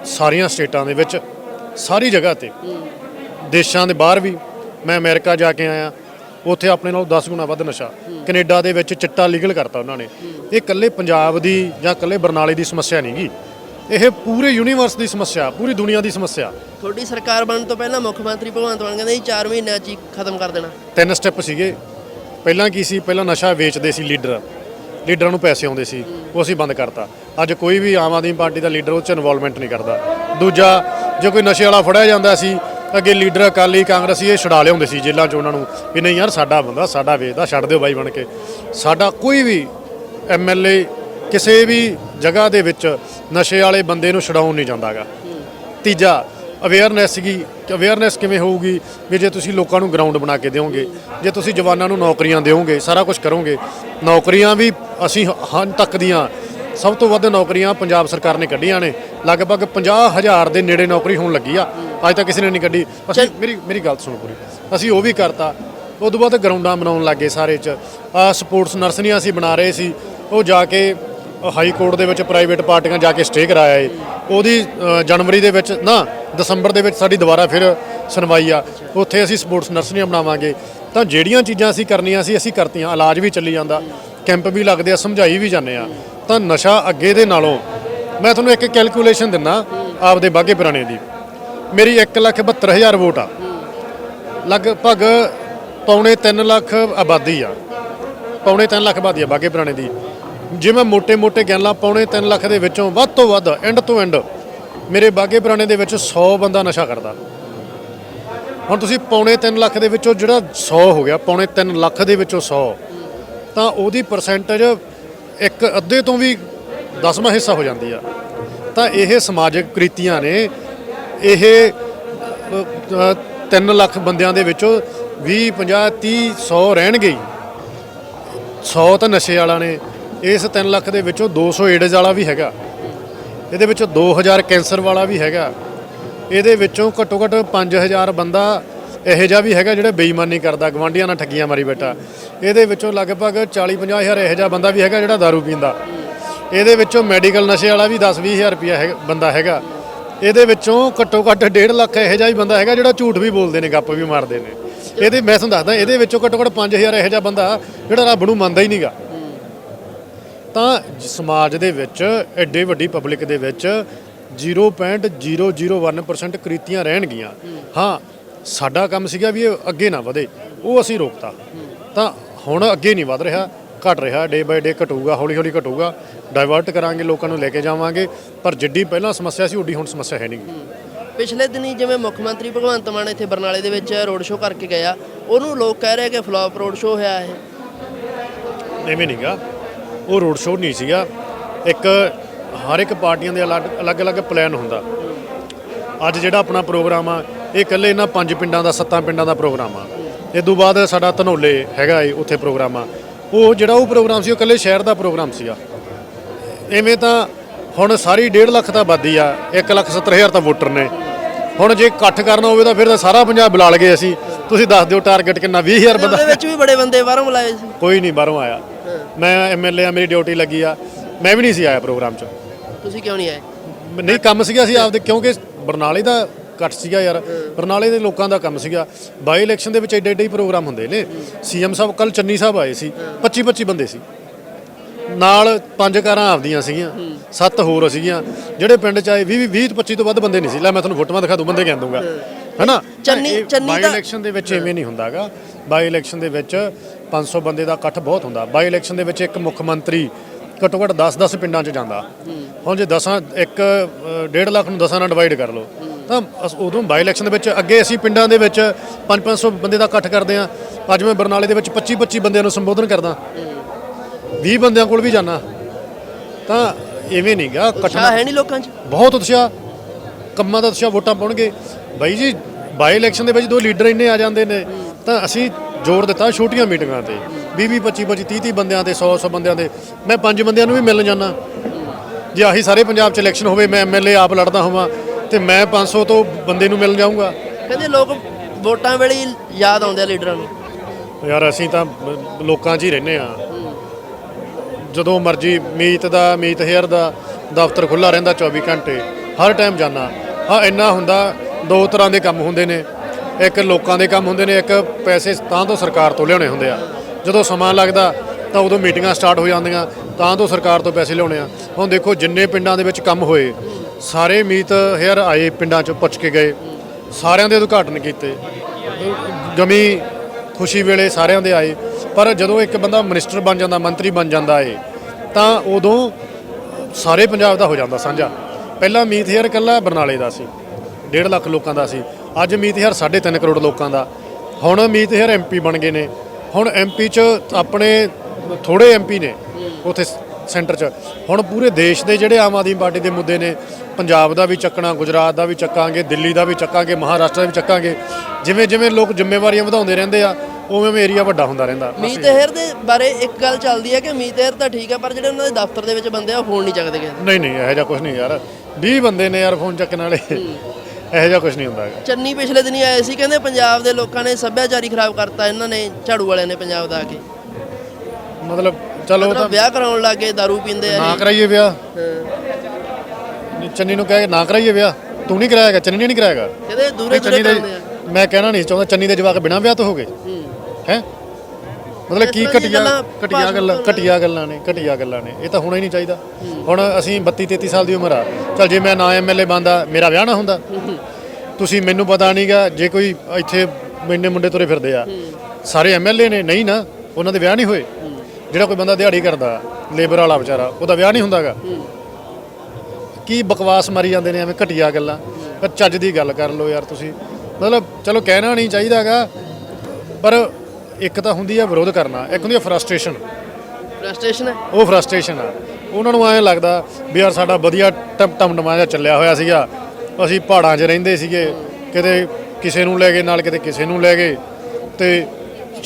ਸਾਰੀਆਂ ਸਟੇਟਾਂ ਦੇ ਵਿੱਚ ਸਾਰੀ ਜਗ੍ਹਾ ਤੇ। ਦੇਸ਼ਾਂ ਦੇ ਬਾਹਰ ਵੀ ਮੈਂ ਅਮਰੀਕਾ ਜਾ ਕੇ ਆਇਆ। ਉੱਥੇ ਆਪਣੇ ਨਾਲੋਂ 10 ਗੁਣਾ ਵੱਧ ਨਸ਼ਾ। ਕੈਨੇਡਾ ਦੇ ਵਿੱਚ ਚਿੱਟਾ ਲੀਗਲ ਕਰਤਾ ਉਹਨਾਂ ਨੇ। ਇਹ ਇਕੱਲੇ ਪੰਜਾਬ ਦੀ ਜਾਂ ਇਕੱਲੇ ਬਰਨਾਲੇ ਦੀ ਸਮੱਸਿਆ ਨਹੀਂ ਗੀ। ਇਹ ਪੂਰੇ ਯੂਨੀਵਰਸ ਦੀ ਸਮੱਸਿਆ ਪੂਰੀ ਦੁਨੀਆ ਦੀ ਸਮੱਸਿਆ। ਤੁਹਾਡੀ ਸਰਕਾਰ ਬਣਨ ਤੋਂ ਪਹਿਲਾਂ ਮੁੱਖ ਮੰਤਰੀ ਭਗਵੰਤ ਮਾਨ ਕਹਿੰਦੇ ਸੀ 4 ਮਹੀਨਿਆਂ 'ਚ ਹੀ ਖਤਮ ਕਰ ਦੇਣਾ। ਤਿੰਨ ਸਟੈਪ ਸੀਗੇ। ਪਹਿਲਾਂ ਕੀ ਸੀ? ਪਹਿਲਾਂ ਨਸ਼ਾ ਵੇਚਦੇ ਸੀ ਲੀਡਰ। ਲੀਡਰਾਂ ਨੂੰ ਪੈਸੇ ਆਉਂਦੇ ਸੀ। ਉਹ ਅਸੀਂ ਬੰਦ ਕਰਤਾ। ਅੱਜ ਕੋਈ ਵੀ ਆਮ ਆਦਮੀ ਪਾਰਟੀ ਦਾ ਲੀਡਰ ਉਹ 'ਚ ਇਨਵੋਲਵਮੈਂਟ ਨਹੀਂ ਕਰਦਾ। ਦੂਜਾ ਜੇ ਕੋਈ ਨਸ਼ੇ ਵਾਲਾ ਫੜਿਆ ਜਾਂਦਾ ਸੀ ਅੱਗੇ ਲੀਡਰ ਅਕਾਲੀ ਕਾਂਗਰਸੀ ਇਹ ਛੁਡਾ ਲਿਆਉਂਦੇ ਸੀ ਜੇਲ੍ਹਾਂ 'ਚ ਉਹਨਾਂ ਨੂੰ ਵੀ ਨਹੀਂ ਯਾਰ ਸਾਡਾ ਬੰਦਾ, ਸਾਡਾ ਵੇਚਦਾ, ਛੱਡ ਦਿਓ ਬਾਈ ਬਣ ਕੇ। ਸਾਡਾ ਕੋਈ ਵੀ ਐਮਐਲਏ ਕਿਸੇ ਵੀ ਜਗ੍ਹਾ ਦੇ ਵਿੱਚ ਨਸ਼ੇ ਵਾਲੇ ਬੰਦੇ ਨੂੰ ਛਡਾਉਣ ਨਹੀਂ ਜਾਂਦਾਗਾ। ਤੀਜਾ ਅਵੇਅਰਨੈਸ ਕੀ ਅਵੇਅਰਨੈਸ ਕਿਵੇਂ ਹੋਊਗੀ? ਵੀ ਜੇ ਤੁਸੀਂ ਲੋਕਾਂ ਨੂੰ ਗਰਾਊਂਡ ਬਣਾ ਕੇ ਦਿਓਗੇ, ਜੇ ਤੁਸੀਂ ਜਵਾਨਾਂ ਨੂੰ ਨੌਕਰੀਆਂ ਦਿਓਗੇ, ਸਾਰਾ ਕੁਝ ਕਰੋਗੇ, ਨੌਕਰੀਆਂ ਵੀ ਅਸੀਂ ਹਾਂ ਤੱਕ ਦੀਆਂ ਸਭ ਤੋਂ ਵੱਧ ਨੌਕਰੀਆਂ ਪੰਜਾਬ ਸਰਕਾਰ ਨੇ ਕੱਢੀਆਂ ਨੇ। ਲਗਭਗ 50000 ਦੇ ਨੇੜੇ ਨੌਕਰੀ ਹੋਣ ਲੱਗੀ ਆ। ਅੱਜ ਤੱਕ ਕਿਸੇ ਨੇ ਨਹੀਂ ਕੱਢੀ। ਅਸੀਂ ਮੇਰੀ ਮੇਰੀ ਗੱਲ ਸੁਣੋ ਪੂਰੀ। ਅਸੀਂ ਉਹ ਵੀ ਕਰਤਾ। ਉਸ ਤੋਂ ਬਾਅਦ ਗਰਾਊਂਡਾਂ ਬਣਾਉਣ ਲੱਗੇ ਸਾਰੇ ਚ। ਆ ਸਪੋਰਟਸ ਨਰਸਰੀਆਂ ਅਸੀਂ ਬਣਾ ਰਹੇ ਸੀ। ਉਹ ਜਾ ਕੇ ਹਾਈ ਕੋਰਟ ਦੇ ਵਿੱਚ ਪ੍ਰਾਈਵੇਟ ਪਾਰਟੀਆਂ ਜਾ ਕੇ ਸਟੇ ਕਰਾਇਆ ਏ। ਉਹਦੀ ਜਨਵਰੀ ਦੇ ਵਿੱਚ ਨਾ ਦਸੰਬਰ ਦੇ ਵਿੱਚ ਸਾਡੀ ਦੁਬਾਰਾ ਫਿਰ ਸੁਣਵਾਈ ਆ। ਉੱਥੇ ਅਸੀਂ ਸਪੋਰਟਸ ਨਰਸਰੀਆਂ ਬਣਾਵਾਂਗੇ। ਤਾਂ ਜਿਹੜੀਆਂ ਚੀਜ਼ਾਂ ਅਸੀਂ ਕਰਨੀਆਂ ਸੀ ਅਸੀਂ ਕਰਤੀਆਂ। ਇਲਾਜ ਵੀ ਚੱਲੀ ਜਾਂਦਾ। ਕੈਂਪ ਵੀ ਲੱਗਦੇ ਆ ਸਮਝਾਈ ਵੀ ਜਾਂਦੇ ਆ। ਤਾਂ ਨਸ਼ਾ ਅੱਗੇ ਦੇ ਨਾਲੋਂ ਮੈਂ ਤੁਹਾਨੂੰ ਇੱਕ ਕੈਲਕੂਲੇਸ਼ਨ ਦਿੰਨਾ ਆਪਦੇ ਬਾਗੇ ਪੁਰਾਣੇ ਦੀ। ਮੇਰੀ 172000 ਵੋਟ ਆ। ਲਗਭਗ ਪੌਣੇ 3 ਲੱਖ ਆਬਾਦੀ ਆ। ਪੌਣੇ 3 ਲੱਖ ਆਬਾਦੀ ਆ ਬਾਗੇ ਪੁਰਾਣੇ ਦੀ। ਜੇ ਮੈਂ ਮੋٹے-ਮੋٹے ਗਿਣ ਪੌਣੇ 3 ਲੱਖ ਦੇ ਵਿੱਚੋਂ ਵੱਧ ਤੋਂ ਵੱਧ ਐਂਡ ਤੋਂ ਐਂਡ ਮੇਰੇ ਬਾਗੇ ਪੁਰਾਣੇ ਦੇ ਵਿੱਚ 100 ਬੰਦਾ ਨਸ਼ਾ ਕਰਦਾ। ਹੁਣ ਤੁਸੀਂ ਪੌਣੇ 3 ਲੱਖ ਦੇ ਵਿੱਚੋਂ ਜਿਹੜਾ 100 ਹੋ ਗਿਆ, ਪੌਣੇ 3 ਲੱਖ ਦੇ ਵਿੱਚੋਂ 100 ਤਾਂ ਉਹਦੀ ਪਰਸੈਂਟੇਜ ਇੱਕ ਅੱਧੇ ਤੋਂ ਵੀ ਦਸਵਾਂ ਹਿੱਸਾ ਹੋ ਜਾਂਦੀ ਆ। ਤਾਂ ਇਹ ਸਮਾਜਿਕ ਕ੍ਰਿਤੀਆਂ ਨੇ, ਇਹ 3 ਲੱਖ ਬੰਦਿਆਂ ਦੇ ਵਿੱਚੋਂ 20 50 30 100 ਰਹਿਣਗੇ ਹੀ। 100 ਤਾਂ ਨਸ਼ੇ ਵਾਲਾ ਨੇ, ਇਸ 3 ਲੱਖ ਦੇ ਵਿੱਚੋਂ 200 ਏਡਜ਼ ਵਾਲਾ ਵੀ ਹੈਗਾ। ਇਹਦੇ ਵਿੱਚੋਂ 2000 ਕੈਂਸਰ ਵਾਲਾ ਵੀ ਹੈਗਾ। ਇਹਦੇ ਵਿੱਚੋਂ ਘੱਟੋ ਘੱਟ 5000 ਬੰਦਾ ਇਹੋ ਜਿਹਾ ਵੀ ਹੈਗਾ ਜਿਹੜਾ ਬੇਈਮਾਨੀ ਕਰਦਾ, ਗਵਾਂਢੀਆਂ ਨਾਲ ਠੱਗੀਆਂ ਮਾਰੀ ਬੈਠਾ। ਇਹਦੇ ਵਿੱਚੋਂ ਲਗਭਗ 40 50000 ਇਹੋ ਜਿਹਾ ਬੰਦਾ ਵੀ ਹੈਗਾ ਜਿਹੜਾ दारू ਪੀਂਦਾ। ਇਹਦੇ ਵਿੱਚੋਂ ਮੈਡੀਕਲ ਨਸ਼ੇ ਵਾਲਾ ਵੀ 10 20000 ਰੁਪਿਆ ਹੈਗਾ, ਬੰਦਾ ਹੈਗਾ। ਇਹਦੇ ਵਿੱਚੋਂ ਘੱਟੋ ਘੱਟ 1.5 ਲੱਖ ਇਹੋ ਜਿਹਾ ਵੀ ਬੰਦਾ ਹੈਗਾ ਜਿਹੜਾ ਝੂਠ ਵੀ ਬੋਲਦੇ ਨੇ, ਗੱਪ ਵੀ ਮਾਰਦੇ ਨੇ। ਇਹਦੇ ਮੈਂ ਤੁਹਾਨੂੰ ਦੱਸਦਾ, ਇਹਦੇ ਵਿੱਚੋਂ ਘੱਟੋ ਘੱਟ 5000 ਇਹੋ ਜਿਹਾ ਬੰਦਾ ਜਿਹੜਾ ਰੱਬ ਨੂੰ ਮੰਨਦਾ ਹੀ ਨਹੀਂਗਾ। ਤਾਂ ਸਮਾਜ ਦੇ ਵਿੱਚ, ਐਡੇ ਵੱਡੀ ਪਬਲਿਕ ਦੇ ਵਿੱਚ 0.001% ਕ੍ਰਿਤੀਆਂ ਰਹਿਣਗੀਆਂ। ਹਾਂ ਸਾਡਾ ਕੰਮ ਸੀਗਾ ਵੀ ਇਹ ਅੱਗੇ ਨਾ ਵਧੇ ਉਹ ਅਸੀਂ ਰੋਕਤਾ। ਤਾਂ ਹੁਣ ਅੱਗੇ ਨਹੀਂ ਵਧ ਰਿਹਾ ਘਟ ਰਿਹਾ ਡੇ ਬਾਏ ਡੇ ਘਟੂਗਾ ਹੌਲੀ ਹੌਲੀ ਘਟੂਗਾ ਡਾਇਵਰਟ ਕਰਾਂਗੇ ਲੋਕਾਂ ਨੂੰ ਲੈ ਕੇ ਜਾਵਾਂਗੇ ਪਰ ਜਿੱਡੀ ਪਹਿਲਾਂ ਸਮੱਸਿਆ ਸੀ ਓਡੀ ਹੁਣ ਸਮੱਸਿਆ ਹੈ ਨਹੀਂ। ਪਿਛਲੇ ਦਿਨੀ ਜਿਵੇਂ ਮੁੱਖ ਮੰਤਰੀ ਭਗਵੰਤ ਮਾਨ ਇੱਥੇ ਬਰਨਾਲੇ ਦੇ ਵਿੱਚ ਰੋਡ ਸ਼ੋਅ ਕਰਕੇ ਗਿਆ ਉਹਨੂੰ ਲੋਕ ਕਹਿ ਰਹੇ ਕਿ ਫਲॉप ਰੋਡ ਸ਼ੋਅ ਹੋਇਆ ਇਹ। ਐਵੇਂ ਨਹੀਂਗਾ ਉਹ ਰੋਡ ਸ਼ੋਅ ਨਹੀਂ ਸੀਗਾ। ਇੱਕ ਹਰ ਇੱਕ ਪਾਰਟੀਆਂ ਦੇ ਅਲੱਗ ਅਲੱਗ-ਅਲੱਗ ਪਲਾਨ ਹੁੰਦਾ। ਅੱਜ ਜਿਹੜਾ ਆਪਣਾ ਪ੍ਰੋਗਰਾਮ ਆ ਇਹ ਇਕੱਲੇ ਇਹਨਾਂ ਪੰਜ ਪਿੰਡਾਂ ਦਾ ਸੱਤਾਂ ਪਿੰਡਾਂ ਦਾ ਪ੍ਰੋਗਰਾਮ ਆ। ਇਹ ਤੋਂ ਬਾਅਦ ਸਾਡਾ ਧਨੌਲੇ ਹੈਗਾ ਏ ਉੱਥੇ ਪ੍ਰੋਗਰਾਮ ਆ। ਉਹ ਜਿਹੜਾ ਉਹ ਪ੍ਰੋਗਰਾਮ ਸੀ ਉਹ ਇਕੱਲੇ ਸ਼ਹਿਰ ਦਾ ਪ੍ਰੋਗਰਾਮ ਸੀਗਾ। ਐਵੇਂ ਤਾਂ ਹੁਣ ਸਾਰੀ 1.5 ਲੱਖ ਤਾਂ ਆਬਾਦੀ ਆ 1 ਲੱਖ 70 ਹਜ਼ਾਰ ਤਾਂ ਵੋਟਰ ਨੇ। ਹੁਣ ਜੇ ਇਕੱਠ ਕਰਨਾ ਹੋਵੇ ਤਾਂ ਫਿਰ ਤਾਂ ਸਾਰਾ ਪੰਜਾਬ ਬੁਲਾ ਲਗੇ ਅਸੀਂ। ਤੁਸੀਂ ਦੱਸ ਦਿਓ ਟਾਰਗੇਟ ਕਿੰਨਾ 20000 ਬੰਦਾ ਉਹਦੇ ਵਿੱਚ ਵੀ ਬੜੇ ਬੰਦੇ ਬਾਹਰੋਂ ਬੁਲਾਏ ਸੀ। ਕੋਈ ਨਹੀਂ ਬਾਹਰੋਂ ਆਇਆ। ਮੈਂ ਐਮਐਲਏ ਆ ਮੇਰੀ ਡਿਊਟੀ ਲੱਗੀ ਆ। ਮੈਂ ਵੀ ਨਹੀਂ ਸੀ ਆਇਆ ਪ੍ਰੋਗਰਾਮ 'ਚ। ਤੁਸੀਂ ਕਿਉਂ ਨਹੀਂ ਆਏ? ਨਹੀਂ ਕੰਮ ਸੀਗਾ ਸੀ ਆਪਦੇ ਕਿਉਂਕਿ ਬਰਨਾਲੇ ਦਾ ਕੱਟ ਸੀਗਾ ਯਾਰ ਬਰਨਾਲੇ ਦੇ ਲੋਕਾਂ ਦਾ ਕੰਮ ਸੀਗਾ। ਬਾਈ ਇਲੈਕਸ਼ਨ ਦੇ ਵਿੱਚ ਐਡੇ ਐਡੇ ਹੀ ਪ੍ਰੋਗਰਾਮ ਹੁੰਦੇ ਨੇ। ਸੀਐਮ ਸਾਹਿਬ ਕੱਲ ਚੰਨੀ ਸਾਹਿਬ ਆਏ ਸੀ 25 25 ਬੰਦੇ ਸੀ। ਨਾਲ ਪੰਜ ਕਾਰਾਂ ਆਪਦੀਆਂ ਸੀਗੀਆਂ ਸੱਤ ਹੋਰ ਸੀਗੀਆਂ। ਜਿਹੜੇ ਪਿੰਡ ਚ ਆਏ 20 20 25 ਤੋਂ ਵੱਧ ਬੰਦੇ ਨਹੀਂ ਸੀ। ਲੈ ਮੈਂ ਤੁਹਾਨੂੰ ਫੋਟੋਆਂ ਦਿਖਾ ਦੂੰ ਬੰਦੇ ਕਹਿ ਦੂੰਗਾ ਹੈਨਾ? ਚੰਨੀ- ਚੰਨੀ ਬਾਈ ਦਾ- ਇਲੈਕਸ਼ਨ ਦੇ ਵਿੱਚ ਐਵੇਂ ਨਹੀਂ ਹੁੰਦਾਗਾ। ਬਾਈ ਇਲੈਕਸ਼ਨ ਦੇ ਵਿੱਚ 500 ਬੰਦੇ ਦਾ ਇਕੱਠ ਬਹੁਤ ਹੁੰਦਾ। ਬਾਈ ਇਲੈਕਸ਼ਨ ਦੇ ਵਿੱਚ ਇੱਕ ਮੁੱਖ ਮੰਤਰੀ ਘੱਟੋ ਘੱਟ 10-10 ਪਿੰਡਾਂ 'ਚ ਜਾਂਦਾ। ਹੁਣ ਜੇ 10 ਇੱਕ 1.5 ਲੱਖ ਨੂੰ 10 ਨਾਲ ਡਿਵਾਈਡ ਕਰ ਲਓ। ਤਾਂ ਅਸ- ਉਦੋਂ ਬਾਈ ਇਲੈਕਸ਼ਨ ਦੇ ਵਿੱਚ ਅੱਗੇ ਅਸੀਂ ਪਿੰਡਾਂ ਦੇ ਵਿੱਚ 5-500 ਬੰਦੇ ਦਾ ਇਕੱਠ ਕਰਦੇ ਆ ਅੱਜ ਮੈਂ ਬਰਨਾਲੇ ਦੇ ਵਿੱਚ 25-25 ਬੰਦਿਆਂ ਨੂੰ ਸੰਬੋਧਨ ਕਰਦਾ। 20 ਬੰਦਿਆਂ ਕੋਲ ਵੀ ਜਾਣਾ ਤਾਂ ਐਵੇਂ ਨਹੀਂਗਾ ਉਤਸ਼ਾਹ ਹੈ ਨਹੀਂ ਲੋਕਾਂ 'ਚ? ਬਹੁਤ ਉਤਸ਼ਾਹ। ਕੰਮਾਂ ਦਾ ਉਤਸ਼ਾਹ ਵੋਟਾਂ ਪਾਉਣਗੇ। ਬਾਈ ਜੀ ਬਾਈ ਇਲੈਕਸ਼ਨ ਦੇ ਵਿੱਚ ਦੋ ਲੀਡਰ ਇੰਨੇ ਆ ਜਾਂਦੇ ਨੇ ਤਾਂ ਅਸੀਂ ਜ਼ੋਰ ਦਿੱਤਾ ਛੋਟੀਆਂ ਮੀਟਿੰਗਾਂ ਤੇ। 20 20 25 25 30 30 ਬੰਦਿਆਂ ਤੇ 100 100 ਬੰਦਿਆਂ ਤੇ। ਮੈਂ ਪੰਜ ਬੰਦਿਆਂ ਨੂੰ ਵੀ ਮਿਲਣ ਜਾਣਾ ਜੇ ਆਹੀ ਸਾਰੇ ਪੰਜਾਬ 'ਚ ਇਲੈਕਸ਼ਨ ਹੋਵੇ ਮੈਂ ਐਮਐਲਏ ਆਪ ਲੜਦਾ ਹੋਵਾਂ। ਤੇ ਮੈਂ 500 ਤੋਂ ਬੰਦੇ ਨੂੰ ਮਿਲਣ ਜਾਊਂਗਾ। ਕਹਿੰਦੇ ਲੋਕ ਵੋਟਾਂ ਵੇਲੇ ਹੀ ਯਾਦ ਆਉਂਦੇ ਆ ਲੀਡਰਾਂ ਨੂੰ। ਯਾਰ ਅਸੀਂ ਤਾਂ ਲੋਕਾਂ 'ਚ ਹੀ ਰਹਿੰਦੇ ਆ ਜਦੋਂ ਮਰਜ਼ੀ ਮੀਤ ਦਾ ਮੀਤ ਹੇਅਰ ਦਾ ਦਫ਼ਤਰ ਖੁੱਲਾ ਰਹਿੰਦਾ 24 ਘੰਟੇ ਹਰ ਟਾਈਮ ਜਾਣਾ ਹਾਂ ਇੰਨਾ ਹੁੰਦਾ ਦੋ ਤਰ੍ਹਾਂ ਦੇ ਕੰਮ ਹੁੰਦੇ ਨੇ। ਇੱਕ ਲੋਕਾਂ ਦੇ ਕੰਮ ਹੁੰਦੇ ਨੇ ਇੱਕ ਪੈਸੇ ਤਾਂ ਤੋਂ ਸਰਕਾਰ ਤੋਂ ਲਿਆਉਣੇ ਹੁੰਦੇ ਆ। ਜਦੋਂ ਸਮਾਂ ਲੱਗਦਾ ਤਾਂ ਉਦੋਂ ਮੀਟਿੰਗਾਂ ਸਟਾਰਟ ਹੋ ਜਾਂਦੀਆਂ ਤਾਂ ਤੋਂ ਸਰਕਾਰ ਤੋਂ ਪੈਸੇ ਲਿਆਉਣੇ ਆ। ਹੁਣ ਦੇਖੋ ਜਿੰਨੇ ਪਿੰਡਾਂ ਦੇ ਵਿੱਚ ਕੰਮ ਹੋਏ ਸਾਰੇ ਮੀਤ ਹੇਅਰ ਆਏ ਪਿੰਡਾਂ 'ਚੋਂ ਪੁੱਛ ਕੇ ਗਏ। ਸਾਰਿਆਂ ਦੇ ਉਦਘਾਟਨ ਕੀਤੇ। ਗਮੀ, ਖੁਸ਼ੀ ਵੇਲੇ ਸਾਰਿਆਂ ਦੇ ਆਏ। ਪਰ ਜਦੋਂ ਇੱਕ ਬੰਦਾ ਮਿਨਿਸਟਰ ਬਣ ਜਾਂਦਾ, ਮੰਤਰੀ ਬਣ ਜਾਂਦਾ ਏ, ਤਾਂ ਉਦੋਂ ਸਾਰੇ ਪੰਜਾਬ ਦਾ ਹੋ ਜਾਂਦਾ ਸਾਂਝਾ। ਪਹਿਲਾਂ ਮੀਤ ਹੇਅਰ ਇਕੱਲਾ ਬਰਨਾਲੇ ਦਾ ਸੀ 1.5 ਲੱਖ ਲੋਕਾਂ ਦਾ ਸੀ। ਅੱਜ ਮੀਤ ਹੇਅਰ 3.5 ਕਰੋੜ ਲੋਕਾਂ ਦਾ। ਹੁਣ ਮੀਤ ਹੇਅਰ ਐਮਪੀ ਬਣ ਗਏ ਨੇ। ਹੁਣ ਐਮਪੀ ਚ ਆਪਣੇ ਥੋੜੇ ਐਮਪੀ ਨੇ, ਉਥੇ ਸੈਂਟਰ ਚ। ਹੁਣ ਪੂਰੇ ਦੇਸ਼ ਦੇ ਜਿਹੜੇ ਆਮ ਆਦਮੀ ਪਾਰਟੀ ਦੇ ਮੁੱਦੇ ਨੇ ਪੰਜਾਬ ਦਾ ਵੀ ਚੱਕਣਾ ਗੁਜਰਾਤ ਦਾ ਵੀ ਚੱਕਾਂਗੇ ਦਿੱਲੀ ਦਾ ਵੀ ਚੱਕਾਂਗੇ ਮਹਾਰਾਸ਼ਟਰ ਦਾ ਵੀ ਚੱਕਾਂਗੇ ਜਿਵੇਂ ਜਿਵੇਂ ਲੋਕ ਜ਼ਿੰਮੇਵਾਰੀਆਂ ਵਧਾਉਂਦੇ ਰਹਿੰਦੇ ਆ ਉਵੇਂ ਉਵੇਂ ਏਰੀਆ ਵੱਡਾ ਹੁੰਦਾ ਰਹਿੰਦਾ। ਮੀਤ ਹੇਰ ਦੇ ਬਾਰੇ ਇੱਕ ਗੱਲ ਚੱਲਦੀ ਹੈ ਕਿ ਮੀਤ ਹੇਰ ਤਾਂ ਠੀਕ ਹੈ ਪਰ ਜਿਹੜੇ ਉਹਨਾਂ ਦੇ ਦਫ਼ਤਰ ਦੇ ਵਿੱਚ ਬੰਦੇ ਆ ਫੋਨ ਨਹੀਂ ਚੱਕਦੇ ਗਏ ਨਹੀਂ ਨਹੀਂ ਇਹੋ ਜਿਹਾ ਕੁਝ ਨਹੀਂ ਯਾਰ। 20 ਬੰਦੇ ਨੇ ਯਾਰ ਫੋਨ ਚੱਕਣ ਵਾਲੇ। ਇਹੋ ਜਿਹਾ ਕੁਝ ਨਹੀਂ ਹੁੰਦਾ ਹੈਗਾ। ਚੰਨੀ ਪਿਛਲੇ ਦਿਨੀ ਆਏ ਸੀ ਕਹਿੰਦੇ ਪੰਜਾਬ ਦੇ ਲੋਕਾਂ ਨੇ ਸੱਭਿਆਚਾਰੀ ਖਰਾਬ ਕਰਤਾ ਇਹਨਾਂ ਨੇ ਝਾੜੂ ਵਾਲਿਆਂ ਨੇ ਪੰਜਾਬ ਦਾ ਆ ਕੇ। ਮਤਲਬ ਚਲੋ ਉਹ ਤਾਂ ਵਿਆਹ ਕਰਾਉਣ ਲੱਗੇ दारू ਪੀਂਦੇ ਆ ਨਾ ਕਰਾਈਏ ਵਿਆਹ। ਨਹੀਂ, ਚੰਨੀ ਨੂੰ ਕਹੇ ਨਾ ਕਰਾਈਏ ਵਿਆਹ। ਤੂੰ ਨਹੀਂ ਕਰਾਏਗਾ ਚੰਨੀ ਨੇ ਨਹੀਂ ਕਰਾਏਗਾ ਕਹਿੰਦੇ ਦੂਰੇ ਚੰਨੀ ਦੂਰੇ ਦੇ ਕਰਦੇ ਆ। ਮੈਂ ਕਹਿਣਾ ਨਹੀਂ ਚਾਹੁੰਦਾ ਚੰਨੀ ਦੇ ਜਵਾਕ ਬਿਨਾਂ ਵਿਆਹ ਤੋਂ ਹੋ ਗਏ। ਹੂੰ। ਮਤਲਬ ਕੀ ਇਸ ਤਰ੍ਹਾਂ ਦੀਆਂ ਘਟੀਆ ਗੱਲਾਂ ਘਟੀਆ ਭਾਸ਼ਣ ਗੱਲਾਂ ਤੋਂ ਘਟੀਆ ਗੱਲਾਂ ਨੇ ਘਟੀਆ ਗੱਲਾਂ ਨੇ। ਇਹ ਤਾਂ ਹੋਣਾ ਹੀ ਨਹੀਂ ਚਾਹੀਦਾ। ਹੁਣ ਅਸੀਂ 32 33 ਸਾਲ ਦੀ ਉਮਰ ਆ। ਚਲ ਜੇ ਮੈਂ ਨਾ ਐਮਐਲਏ ਬੰਦਾ ਮੇਰਾ ਵਿਆਹ ਨਾ ਹੁੰਦਾ। ਤੁਸੀਂ ਮੈਨੂੰ ਪਤਾ ਨਹੀਂਗਾ ਜੇ ਕੋਈ ਇੱਥੇ ਮੈਨੇ ਮੁੰਡੇ ਤੁਰੇ ਫਿਰਦੇ ਆ। ਸਾਰੇ ਐਮਐਲਏ ਨੇ ਨਹੀਂ ਨਾ ਉਹਨਾਂ ਦੇ ਵਿਆਹ ਨਹੀਂ ਹੋਏ। ਜਿਹੜਾ ਕੋਈ ਬੰਦਾ ਦਿਹਾੜੀ ਕਰਦਾ ਲੇਬਰ ਵਾਲਾ ਵਿਚਾਰਾ ਉਹਦਾ ਵਿਆਹ ਨਹੀਂ ਹੁੰਦਾਗਾ। ਕੀ ਬਕਵਾਸ ਮਾਰੀ ਜਾਂਦੇ ਨੇ ਐਵੇਂ ਘਟੀਆ ਗੱਲਾਂ? ਪਰ ਚੱਜ ਦੀ ਗੱਲ ਕਰ ਲਓ ਯਾਰ ਤੁਸੀਂ। ਮਤਲਬ ਚਲੋ ਕਹਿਣਾ ਨਹੀਂ ਚਾਹੀਦਾਗਾ ਪਰ ਇੱਕ ਤਾਂ ਹੁੰਦੀ ਆ ਵਿਰੋਧ ਕਰਨਾ ਇੱਕ ਹੁੰਦੀ ਆ ਫਰਸਟ੍ਰੇਸ਼ਨ ਫਰਸਟ੍ਰੇਸ਼ਨ ਹੈ? ਉਹ ਫਰਸਟ੍ਰੇਸ਼ਨ ਆ। ਉਹਨਾਂ ਨੂੰ ਐਂ ਲੱਗਦਾ ਵੀ ਯਾਰ ਸਾਡਾ ਵਧੀਆ ਟਮ ਟਮਟਮਾ ਜਿਹਾ ਚੱਲਿਆ ਹੋਇਆ ਸੀਗਾ। ਅਸੀਂ ਪਹਾੜਾਂ 'ਚ ਰਹਿੰਦੇ ਸੀਗੇ ਕਿਤੇ ਕਿਸੇ ਨੂੰ ਲੈ ਗਏ ਨਾਲ ਕਿਤੇ ਕਿਸੇ ਨੂੰ ਲੈ ਗਏ। ਤੇ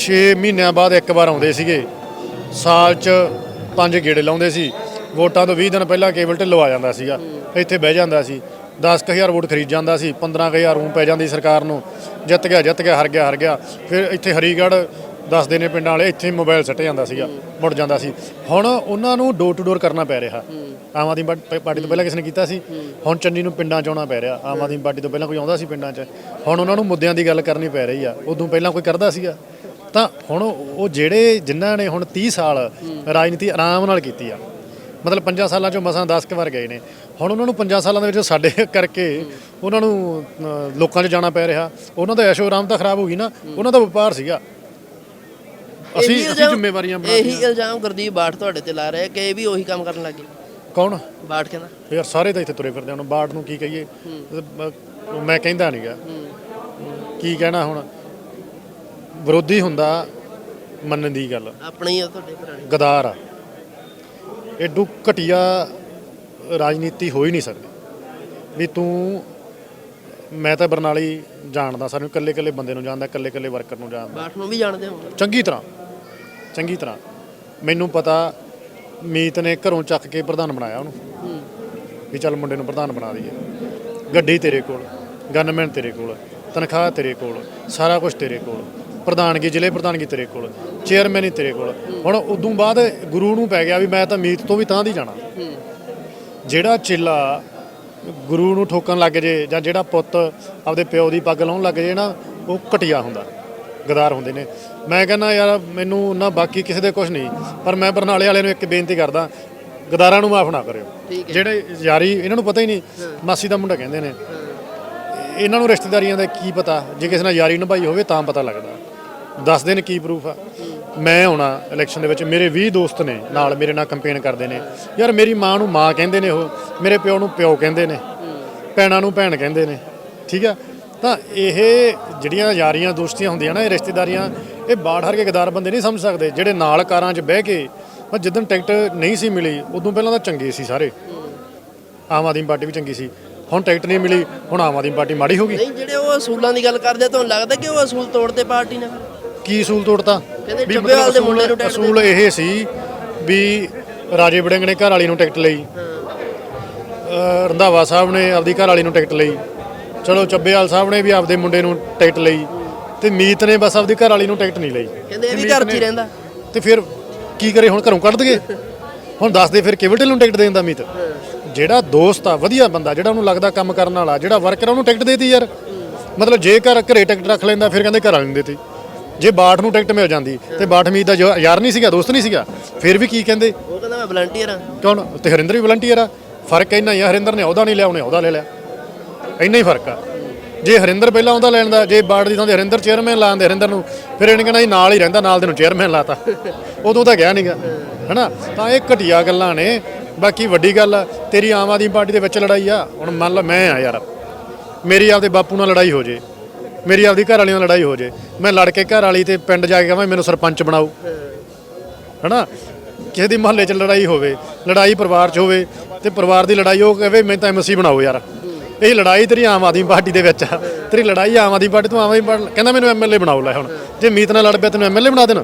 6 ਮਹੀਨਿਆਂ ਬਾਅਦ ਇੱਕ ਵਾਰ ਆਉਂਦੇ ਸੀਗੇ। ਸਾਲ 'ਚ ਪੰਜ ਗੇੜੇ ਲਾਉਂਦੇ ਸੀ। ਵੋਟਾਂ ਤੋਂ 20 ਦਿਨ ਪਹਿਲਾਂ ਕੇਬਲ ਢਿੱਲੋਂ ਆ ਜਾਂਦਾ ਸੀਗਾ। ਇੱਥੇ ਬਹਿ ਜਾਂਦਾ ਸੀ। 10000 ਵੋਟ ਖਰੀਦ ਜਾਂਦਾ ਸੀ 15000 ਰੂਮ ਪੈ ਜਾਂਦੀ ਸਰਕਾਰ ਨੂੰ। ਜਿੱਤ ਗਿਆ ਜਿੱਤ ਗਿਆ, ਹਾਰ ਗਿਆ ਹਾਰ ਗਿਆ। ਫਿਰ ਇੱਥੇ ਹਰੀਗੜ੍ਹ ਦੱਸਦੇ ਨੇ ਪਿੰਡਾਂ ਵਾਲੇ ਇੱਥੇ ਹੀ ਮੋਬਾਈਲ ਸੱਟ ਜਾਂਦਾ ਸੀਗਾ, ਮੁੜ ਜਾਂਦਾ ਸੀ। ਹੁਣ ਉਹਨਾਂ ਨੂੰ ਡੋਰ ਟੂ ਡੋਰ ਕਰਨਾ ਪੈ ਰਿਹਾ। ਆਮ ਆਦਮੀ ਪਾਰਟੀ ਪਾਰਟੀ ਤੋਂ ਪਹਿਲਾਂ ਕਿਸੇ ਨੇ ਕੀਤਾ ਸੀ। ਹੁਣ ਚੰਨੀ ਨੂੰ ਪਿੰਡਾਂ 'ਚ ਆਉਣਾ ਪੈ ਰਿਹਾ। ਆਮ ਆਦਮੀ ਪਾਰਟੀ ਤੋਂ ਪਹਿਲਾਂ ਕੋਈ ਆਉਂਦਾ ਸੀ ਪਿੰਡਾਂ 'ਚ। ਹੁਣ ਉਹਨਾਂ ਨੂੰ ਮੁੱਦਿਆਂ ਦੀ ਗੱਲ ਕਰਨੀ ਪੈ ਰਹੀ ਆ। ਉਦੋਂ ਪਹਿਲਾਂ ਕੋਈ ਕਰਦਾ ਸੀਗਾ। ਤਾਂ ਹੁਣ ਉਹ ਜਿਹੜੇ ਜਿਨ੍ਹਾਂ ਨੇ ਹੁਣ 30 ਸਾਲ ਰਾਜਨੀਤੀ ਆਰਾਮ ਨਾਲ ਕੀਤੀ ਆ ਮਤਲਬ 5 ਸਾਲਾਂ ਚੋਂ ਮਸਾਂ 10 ਕੁ ਵਾਰ ਗਏ ਨੇ ਹੁਣ ਉਹਨਾਂ ਨੂੰ 5 ਸਾਲਾਂ ਦੇ ਵਿੱਚ ਸਾਡੇ ਕਰਕੇ ਉਹਨਾਂ ਨੂੰ ਲੋਕਾਂ 'ਚ ਜਾਣਾ ਪੈ ਰਿਹਾ ਉਹਨਾਂ ਦਾ ਐਸ਼ੋ ਆਰਾਮ ਤਾਂ ਖਰਾਬ ਹੋ ਗਈ ਨਾ ਉਹਨਾਂ ਦਾ ਵਪਾਰ ਸੀਗਾ। ਅਸੀਂ ਅਸੀਂ ਜ਼ਿੰਮੇਵਾਰੀਆਂ ਬਣਾ ਇਹੀ ਇਲਜ਼ਾਮ ਗੁਰਦੀਪ ਬਾਠ ਤੁਹਾਡੇ ਤੇ ਲਾ ਰਿਹਾ ਕਿ ਇਹ ਵੀ ਉਹੀ ਕੰਮ ਕਰਨ ਲੱਗੇ ਕੌਣ? ਬਾਠ ਕਹਿੰਦਾ। ਯਾਰ ਸਾਰੇ ਤਾਂ ਇੱਥੇ ਤੁਰੇ ਫਿਰਦੇ ਹੁਣ ਬਾੜ ਨੂੰ ਕੀ ਕਹੀਏ? ਮੈਂ ਕਹਿੰਦਾ ਨਹੀਂਗਾ ਕੀ ਕਹਿਣਾ ਹੁਣ? ਵਿਰੋਧੀ ਹੁੰਦਾ ਮੰਨਣ ਦੀ ਗੱਲ। ਆਪਣੀ ਹੀ ਆ ਤੁਹਾਡੇ ਪੁਰਾਣੀ ਗਦਾਰ ਆ। ਐਡੂ ਘਟੀਆ ਰਾਜਨੀਤੀ ਹੋ ਹੀ ਨਹੀਂ ਸਕਦੀ। ਵੀ ਤੂੰ ਮੈਂ ਤਾਂ ਬਰਨਾਲੀ ਜਾਣਦਾ ਸਾਨੂੰ ਇਕੱਲੇ ਇਕੱਲੇ ਬੰਦੇ ਨੂੰ ਜਾਣਦਾ ਇਕੱਲੇ ਇਕੱਲੇ ਵਰਕਰ ਨੂੰ ਜਾਣਦਾ। ਬਾਠ ਨੂੰ ਵੀ ਜਾਣਦੇ ਹੋ? ਚੰਗੀ ਤਰ੍ਹਾਂ ਚੰਗੀ ਤਰ੍ਹਾਂ। ਮੈਨੂੰ ਪਤਾ ਮੀਤ ਨੇ ਘਰੋਂ ਚੱਕ ਕੇ ਪ੍ਰਧਾਨ ਬਣਾਇਆ ਉਹਨੂੰ। ਵੀ ਚੱਲ ਮੁੰਡੇ ਨੂੰ ਪ੍ਰਧਾਨ ਬਣਾ ਦਈਏ। ਗੱਡੀ ਤੇਰੇ ਕੋਲ ਗਨਮੈਨ ਤੇਰੇ ਕੋਲ ਤਨਖਾਹ ਤੇਰੇ ਕੋਲ ਸਾਰਾ ਕੁਝ ਤੇਰੇ ਕੋਲ। ਪ੍ਰਧਾਨਗੀ ਜ਼ਿਲ੍ਹੇ ਪ੍ਰਧਾਨਗੀ ਤੇਰੇ ਕੋਲ? ਚੇਅਰਮੈਨ ਹੀ ਤੇਰੇ ਕੋਲ। ਹੁਣ ਉਦੋਂ ਬਾਅਦ ਗੁਰੂ ਨੂੰ ਪੈ ਗਿਆ ਵੀ ਮੈਂ ਤਾਂ ਮੀਤ ਤੋਂ ਵੀ ਤਾਂ ਦੀ ਜਾਣਾ। ਜਿਹੜਾ ਚੇਲਾ ਗੁਰੂ ਨੂੰ ਠੋਕਣ ਲੱਗ ਜੇ ਜਾਂ ਜਿਹੜਾ ਪੁੱਤ ਆਪਦੇ ਪਿਓ ਦੀ ਪੱਗ ਲਾਉਣ ਲੱਗ ਜੇ ਨਾ ਉਹ ਘਟੀਆ ਹੁੰਦਾ। ਗਦਾਰ ਹੁੰਦੇ ਨੇ। ਮੈਂ ਕਹਿੰਦਾ ਯਾਰ ਮੈਨੂੰ ਨਾ ਬਾਕੀ ਕਿਸੇ ਦੇ ਕੁਝ ਨਹੀਂ ਪਰ ਮੈਂ ਬਰਨਾਲੇ ਵਾਲਿਆਂ ਨੂੰ ਇੱਕ ਬੇਨਤੀ ਕਰਦਾ ਗਦਾਰਾਂ ਨੂੰ ਮਾਫ ਨਾ ਕਰਿਓ। ਜਿਹੜੇ ਯਾਰੀ ਇਹਨਾਂ ਨੂੰ ਪਤਾ ਹੀ ਨਹੀਂ ਮਾਸੀ ਦਾ ਮੁੰਡਾ ਕਹਿੰਦੇ ਨੇ। ਇਹਨਾਂ ਨੂੰ ਰਿਸ਼ਤੇਦਾਰੀਆਂ ਦਾ ਕੀ ਪਤਾ? ਜੇ ਕਿਸੇ ਨਾਲ ਯਾਰੀ ਨਿਭਾਈ ਹੋਵੇ ਤਾਂ ਪਤਾ ਲੱਗਦਾ। ਦੱਸ ਦਿਨ ਕੀ ਪ੍ਰੂਫ ਆ। ਮੈਂ ਆਉਣਾ ਇਲੈਕਸ਼ਨ ਦੇ ਵਿੱਚ, ਮੇਰੇ 20 ਦੋਸਤ ਨੇ ਨਾਲ ਮੇਰੇ ਨਾਲ ਕੰਪੇਨ ਕਰਦੇ ਨੇ। ਯਾਰ ਮੇਰੀ ਮਾਂ ਨੂੰ ਮਾਂ ਕਹਿੰਦੇ ਨੇ ਉਹ, ਮੇਰੇ ਪਿਓ ਨੂੰ ਪਿਓ ਕਹਿੰਦੇ ਨੇ, ਭੈਣਾਂ ਨੂੰ ਭੈਣ ਕਹਿੰਦੇ ਨੇ, ਠੀਕ ਆ? ਤਾਂ ਇਹ ਜਿਹੜੀਆਂ ਯਾਰੀਆਂ, ਦੋਸਤੀਆਂ ਹੁੰਦੀਆਂ ਨਾ, ਇਹ ਰਿਸ਼ਤੇਦਾਰੀਆਂ, ਇਹ ਬਾੜ ਹਰ ਕੇ ਗਦਾਰ ਬੰਦੇ ਨਹੀਂ ਸਮਝ ਸਕਦੇ, ਜਿਹੜੇ ਨਾਲ ਕਾਰਾਂ 'ਚ ਬਹਿ ਕੇ ਪਰ ਜਿੱਦਣ ਟਿਕਟ ਨਹੀਂ ਸੀ ਮਿਲੀ, ਉਦੋਂ ਪਹਿਲਾਂ ਤਾਂ ਚੰਗੇ ਸੀ ਸਾਰੇ। ਆਮ ਆਦਮੀ ਪਾਰਟੀ ਵੀ ਚੰਗੀ ਸੀ। ਹੁਣ ਟਿਕਟ ਨਹੀਂ ਮਿਲੀ, ਹੁਣ ਆਮ ਆਦਮੀ ਪਾਰਟੀ ਮਾੜੀ ਹੋ ਗਈ। ਨਹੀਂ, ਜਿਹੜੇ ਉਹ ਅਸੂਲਾਂ ਦੀ ਗੱਲ ਕਰਦੇ ਤੁਹਾਨੂੰ ਲੱਗਦਾ ਕਿ ਉਹ ਅਸੂਲ ਤੋੜਦੇ ਪਾਰਟੀ ਨੇ ਕੀ ਅਸੂਲ ਤੋੜਤਾ? ਕਹਿੰਦੇ ਵੀ ਚੱਬੇਵਾਲ ਦੇ ਮੁੰਡੇ ਨੂੰ ਟਿਕਟ ਅਸੂਲ ਇਹ ਸੀ ਵੀ ਰਾਜੇ ਵੜਿੰਗ ਨੇ ਘਰ ਵਾਲੀ ਨੂੰ ਟਿਕਟ ਲਈ। ਅਹ ਰੰਧਾਵਾ ਸਾਹਿਬ ਨੇ ਆਪਦੀ ਘਰ ਵਾਲੀ ਨੂੰ ਟਿਕਟ ਲਈ। ਚਲੋ ਚੱਬੇਵਾਲ ਸਾਹਿਬ ਨੇ ਵੀ ਆਪਦੇ ਮੁੰਡੇ ਨੂੰ ਟਿਕਟ ਲਈ। ਤੇ ਮੀਤ ਨੇ ਬਸ ਆਪਦੀ ਘਰ ਵਾਲੀ ਨੂੰ ਟਿਕਟ ਨਹੀਂ ਲਈ। ਕਹਿੰਦੇ ਇਹ ਵੀ ਮੀਤ ਘਰ 'ਚ ਹੀ ਨੇ- ਰਹਿੰਦਾ। ਤੇ ਫਿਰ ਕੀ ਕਰੇ ਹੁਣ ਘਰੋਂ ਕੱਢ ਦਗੇ ਹੁਣ ਦੱਸ ਦੇ ਫਿਰ ਕੇਵਲ ਢਿੱਲੋਂ ਨੂੰ ਟਿਕਟ ਦੇਣ ਦਾ ਮੀਤ? ਜਿਹੜਾ ਦੋਸਤ ਆ ਵਧੀਆ ਬੰਦਾ ਜਿਹੜਾ ਉਹਨੂੰ ਲੱਗਦਾ ਕੰਮ ਕਰਨ ਵਾਲਾ ਜਿਹੜਾ ਵਰਕਰ ਉਹਨੂੰ ਟਿਕਟ ਦੇਤੀ ਯਾਰ। ਮਤਲਬ ਜੇ ਘਰ ਘਰੇ ਟਿਕਟ ਰੱਖ ਲੈਂਦਾ ਫਿਰ ਕਹਿੰਦੇ ਘਰ ਵਾਲੇ ਨੂੰ ਦੇਤੀ। ਜੇ ਬਾਠ ਨੂੰ ਟਿਕਟ ਮਿਲ ਜਾਂਦੀ ਤੇ ਬਾਠ ਮੀਤ ਦਾ ਜੋ ਯਾਰ ਨਹੀਂ ਸੀਗਾ ਦੋਸਤ ਨਹੀਂ ਸੀਗਾ ਫਿਰ ਵੀ ਕੀ ਕਹਿੰਦੇ? ਉਹ ਕਹਿੰਦਾ ਮੈਂ ਵਲੰਟੀਅਰ ਹਾਂ। ਕੌਣ ਤੇ ਹਰਿੰਦਰ ਵੀ ਵਲੰਟੀਅਰ ਆ। ਫ਼ਰਕ ਇੰਨਾ ਹੀ ਆ ਹਰਿੰਦਰ ਨੇ ਉਹਦਾ ਨਹੀਂ ਲਿਆ ਉਹਨੇ ਉਹਦਾ ਲੈ ਲਿਆ। ਇੰਨਾ ਹੀ ਫ਼ਰਕ ਆ। ਜੇ ਹਰਿੰਦਰ ਪਹਿਲਾਂ ਉਹਦਾ ਲੈਣ ਦਾ ਜੇ ਬਾੜ ਦੀ ਥਾਂ ਤੇ ਹਰਿੰਦਰ ਚੇਅਰਮੈਨ ਲਾਉਂਦੇ ਹਰਿੰਦਰ ਨੂੰ ਫਿਰ ਇਹਨੇ ਕਹਿਣਾ ਜੀ ਨਾਲ ਹੀ ਰਹਿੰਦਾ ਨਾਲ ਦੇ ਨੂੰ ਚੇਅਰਮੈਨ ਲਾਤਾ। ਉਦੋਂ ਤਾਂ ਗਿਆ ਨਹੀਂਗਾ ਹੈਨਾ? ਤਾਂ ਇਹ ਘਟੀਆ ਗੱਲਾਂ ਨੇ। ਬਾਕੀ ਵੱਡੀ ਗੱਲ ਆ, ਤੇਰੀ ਆਮ ਆਦਮੀ ਪਾਰਟੀ ਦੇ ਵਿੱਚ ਲੜਾਈ ਆ। ਹੁਣ ਮੰਨ ਲਾ ਮੈਂ ਆ ਯਾਰ। ਮੇਰੀ ਆਪਦੇ ਬਾਪੂ ਨਾਲ ਲੜਾਈ ਹੋ ਜੇ। ਮੇਰੀ ਆਪਦੀ ਘਰ ਵਾਲੀ ਨਾਲ ਲੜਾਈ ਹੋ ਜੇ। ਮੈਂ ਲੜ ਕੇ ਘਰ ਵਾਲੀ ਤੇ ਪਿੰਡ ਜਾ ਕੇ ਕਹਾਂ ਮੈਨੂੰ ਸਰਪੰਚ ਬਣਾਓ। ਹਨਾ? ਕਿਸੇ ਦੀ ਮਹੱਲੇ 'ਚ ਲੜਾਈ ਹੋਵੇ ਲੜਾਈ ਪਰਿਵਾਰ 'ਚ ਹੋਵੇ ਤੇ ਪਰਿਵਾਰ ਦੀ ਲੜਾਈ ਉਹ ਕਹੇ ਮੈਂ ਤਾਂ ਐਮਸੀ ਬਣਾਓ ਯਾਰ। ਇਹ ਲੜਾਈ ਤੇਰੀ ਆਮ ਆਦਮੀ ਪਾਰਟੀ ਦੇ ਵਿੱਚ ਆ। ਤੇਰੀ ਲੜਾਈ ਆਮ ਆਦਮੀ ਪਾਰਟੀ ਤੋਂ ਆਮ ਆਦਮੀ ਪਾਰਟੀ ਕਹਿੰਦਾ ਮੈਨੂੰ ਐਮਐਲਏ ਬਣਾਓ ਲੈ ਹੁਣ। ਜੇ ਮੀਤ ਨਾਲ ਲੜ ਪਿਆ ਤੈਨੂੰ ਐਮਐਲਏ ਬਣਾ ਦੇਣਾ।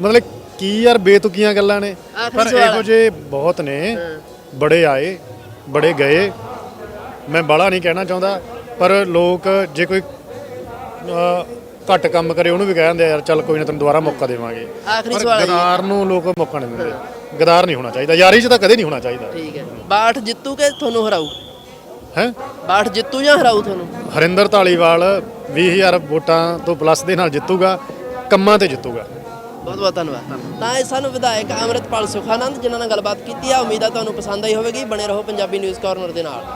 ਮਤਲਬ ਕੀ ਯਾਰ ਬੇਤੁਕੀਆਂ ਗੱਲਾਂ ਨੇ। ਪਰ ਇਹੋ ਜਿਹੇ ਬਹੁਤ ਨੇ। ਬੜੇ ਆਏ ਬੜੇ ਗਏ। ਮੈਂ ਬਾਲਾ ਨਹੀਂ ਕਹਿਣਾ ਚਾਹੁੰਦਾ ਪਰ ਲੋਕ ਜੇ ਕੋਈ ਘੱਟ ਕੰਮ ਕਰੇ ਉਹਨੂੰ ਵੀ ਕਹਿ ਦਿੰਦੇ ਯਾਰ ਚੱਲ ਕੋਈ ਨਾ ਤੈਨੂੰ ਦੁਬਾਰਾ ਮੌਕਾ ਦੇਵਾਂਗੇ। ਆਖਰੀ ਪਰ ਸਵਾਲ ਹੈ ਜੀ। ਗਦਾਰ ਨੂੰ ਲੋਕ ਮੌਕਾ ਨਹੀਂ ਦਿੰਦੇ। ਗਦਾਰ ਨਹੀਂ ਹੋਣਾ ਚਾਹੀਦਾ। ਯਾਰੀ 'ਚ ਤਾਂ ਕਦੇ ਨਹੀਂ ਹੋਣਾ ਚਾਹੀਦਾ। ਠੀਕ ਹੈ। ਬਾਠ ਜਿੱਤੂ ਕਿ ਤੁਹਾਨੂੰ ਹਰਾਊ? ਹੈ? ਬਾਠ ਜਿੱਤੂ ਜਾਂ ਹਰਾਊ ਤੁਹਾਨੂੰ? ਹਰਿੰਦਰ ਢਾਲੀਵਾਲ 20000 ਵੋਟਾਂ ਤੋਂ ਪਲੱਸ ਦੇ ਨਾਲ ਜਿੱਤੂਗਾ ਕੰਮਾਂ ਤੇ ਜਿੱਤੂਗਾ। ਬਹੁਤ ਬਹੁਤ ਧੰਨਵਾਦ। ਤਾਂ ਇਹ ਸਨ ਵਿਧਾਇਕ ਅਮਰਿਤਪਾਲ ਸੁਖਾਨੰਦ ਜਿਨ੍ਹਾਂ ਨਾਲ ਗੱਲਬਾਤ ਕੀਤੀ ਆ। ਉਮੀਦ ਆ ਤੁਹਾਨੂੰ ਪਸੰਦ ਆਈ ਹੋਵੇਗੀ। ਬਣੇ ਰਹੋ ਪੰਜਾਬੀ ਨਿਊਜ਼ ਕਾਰਨਰ ਦੇ ਨਾਲ।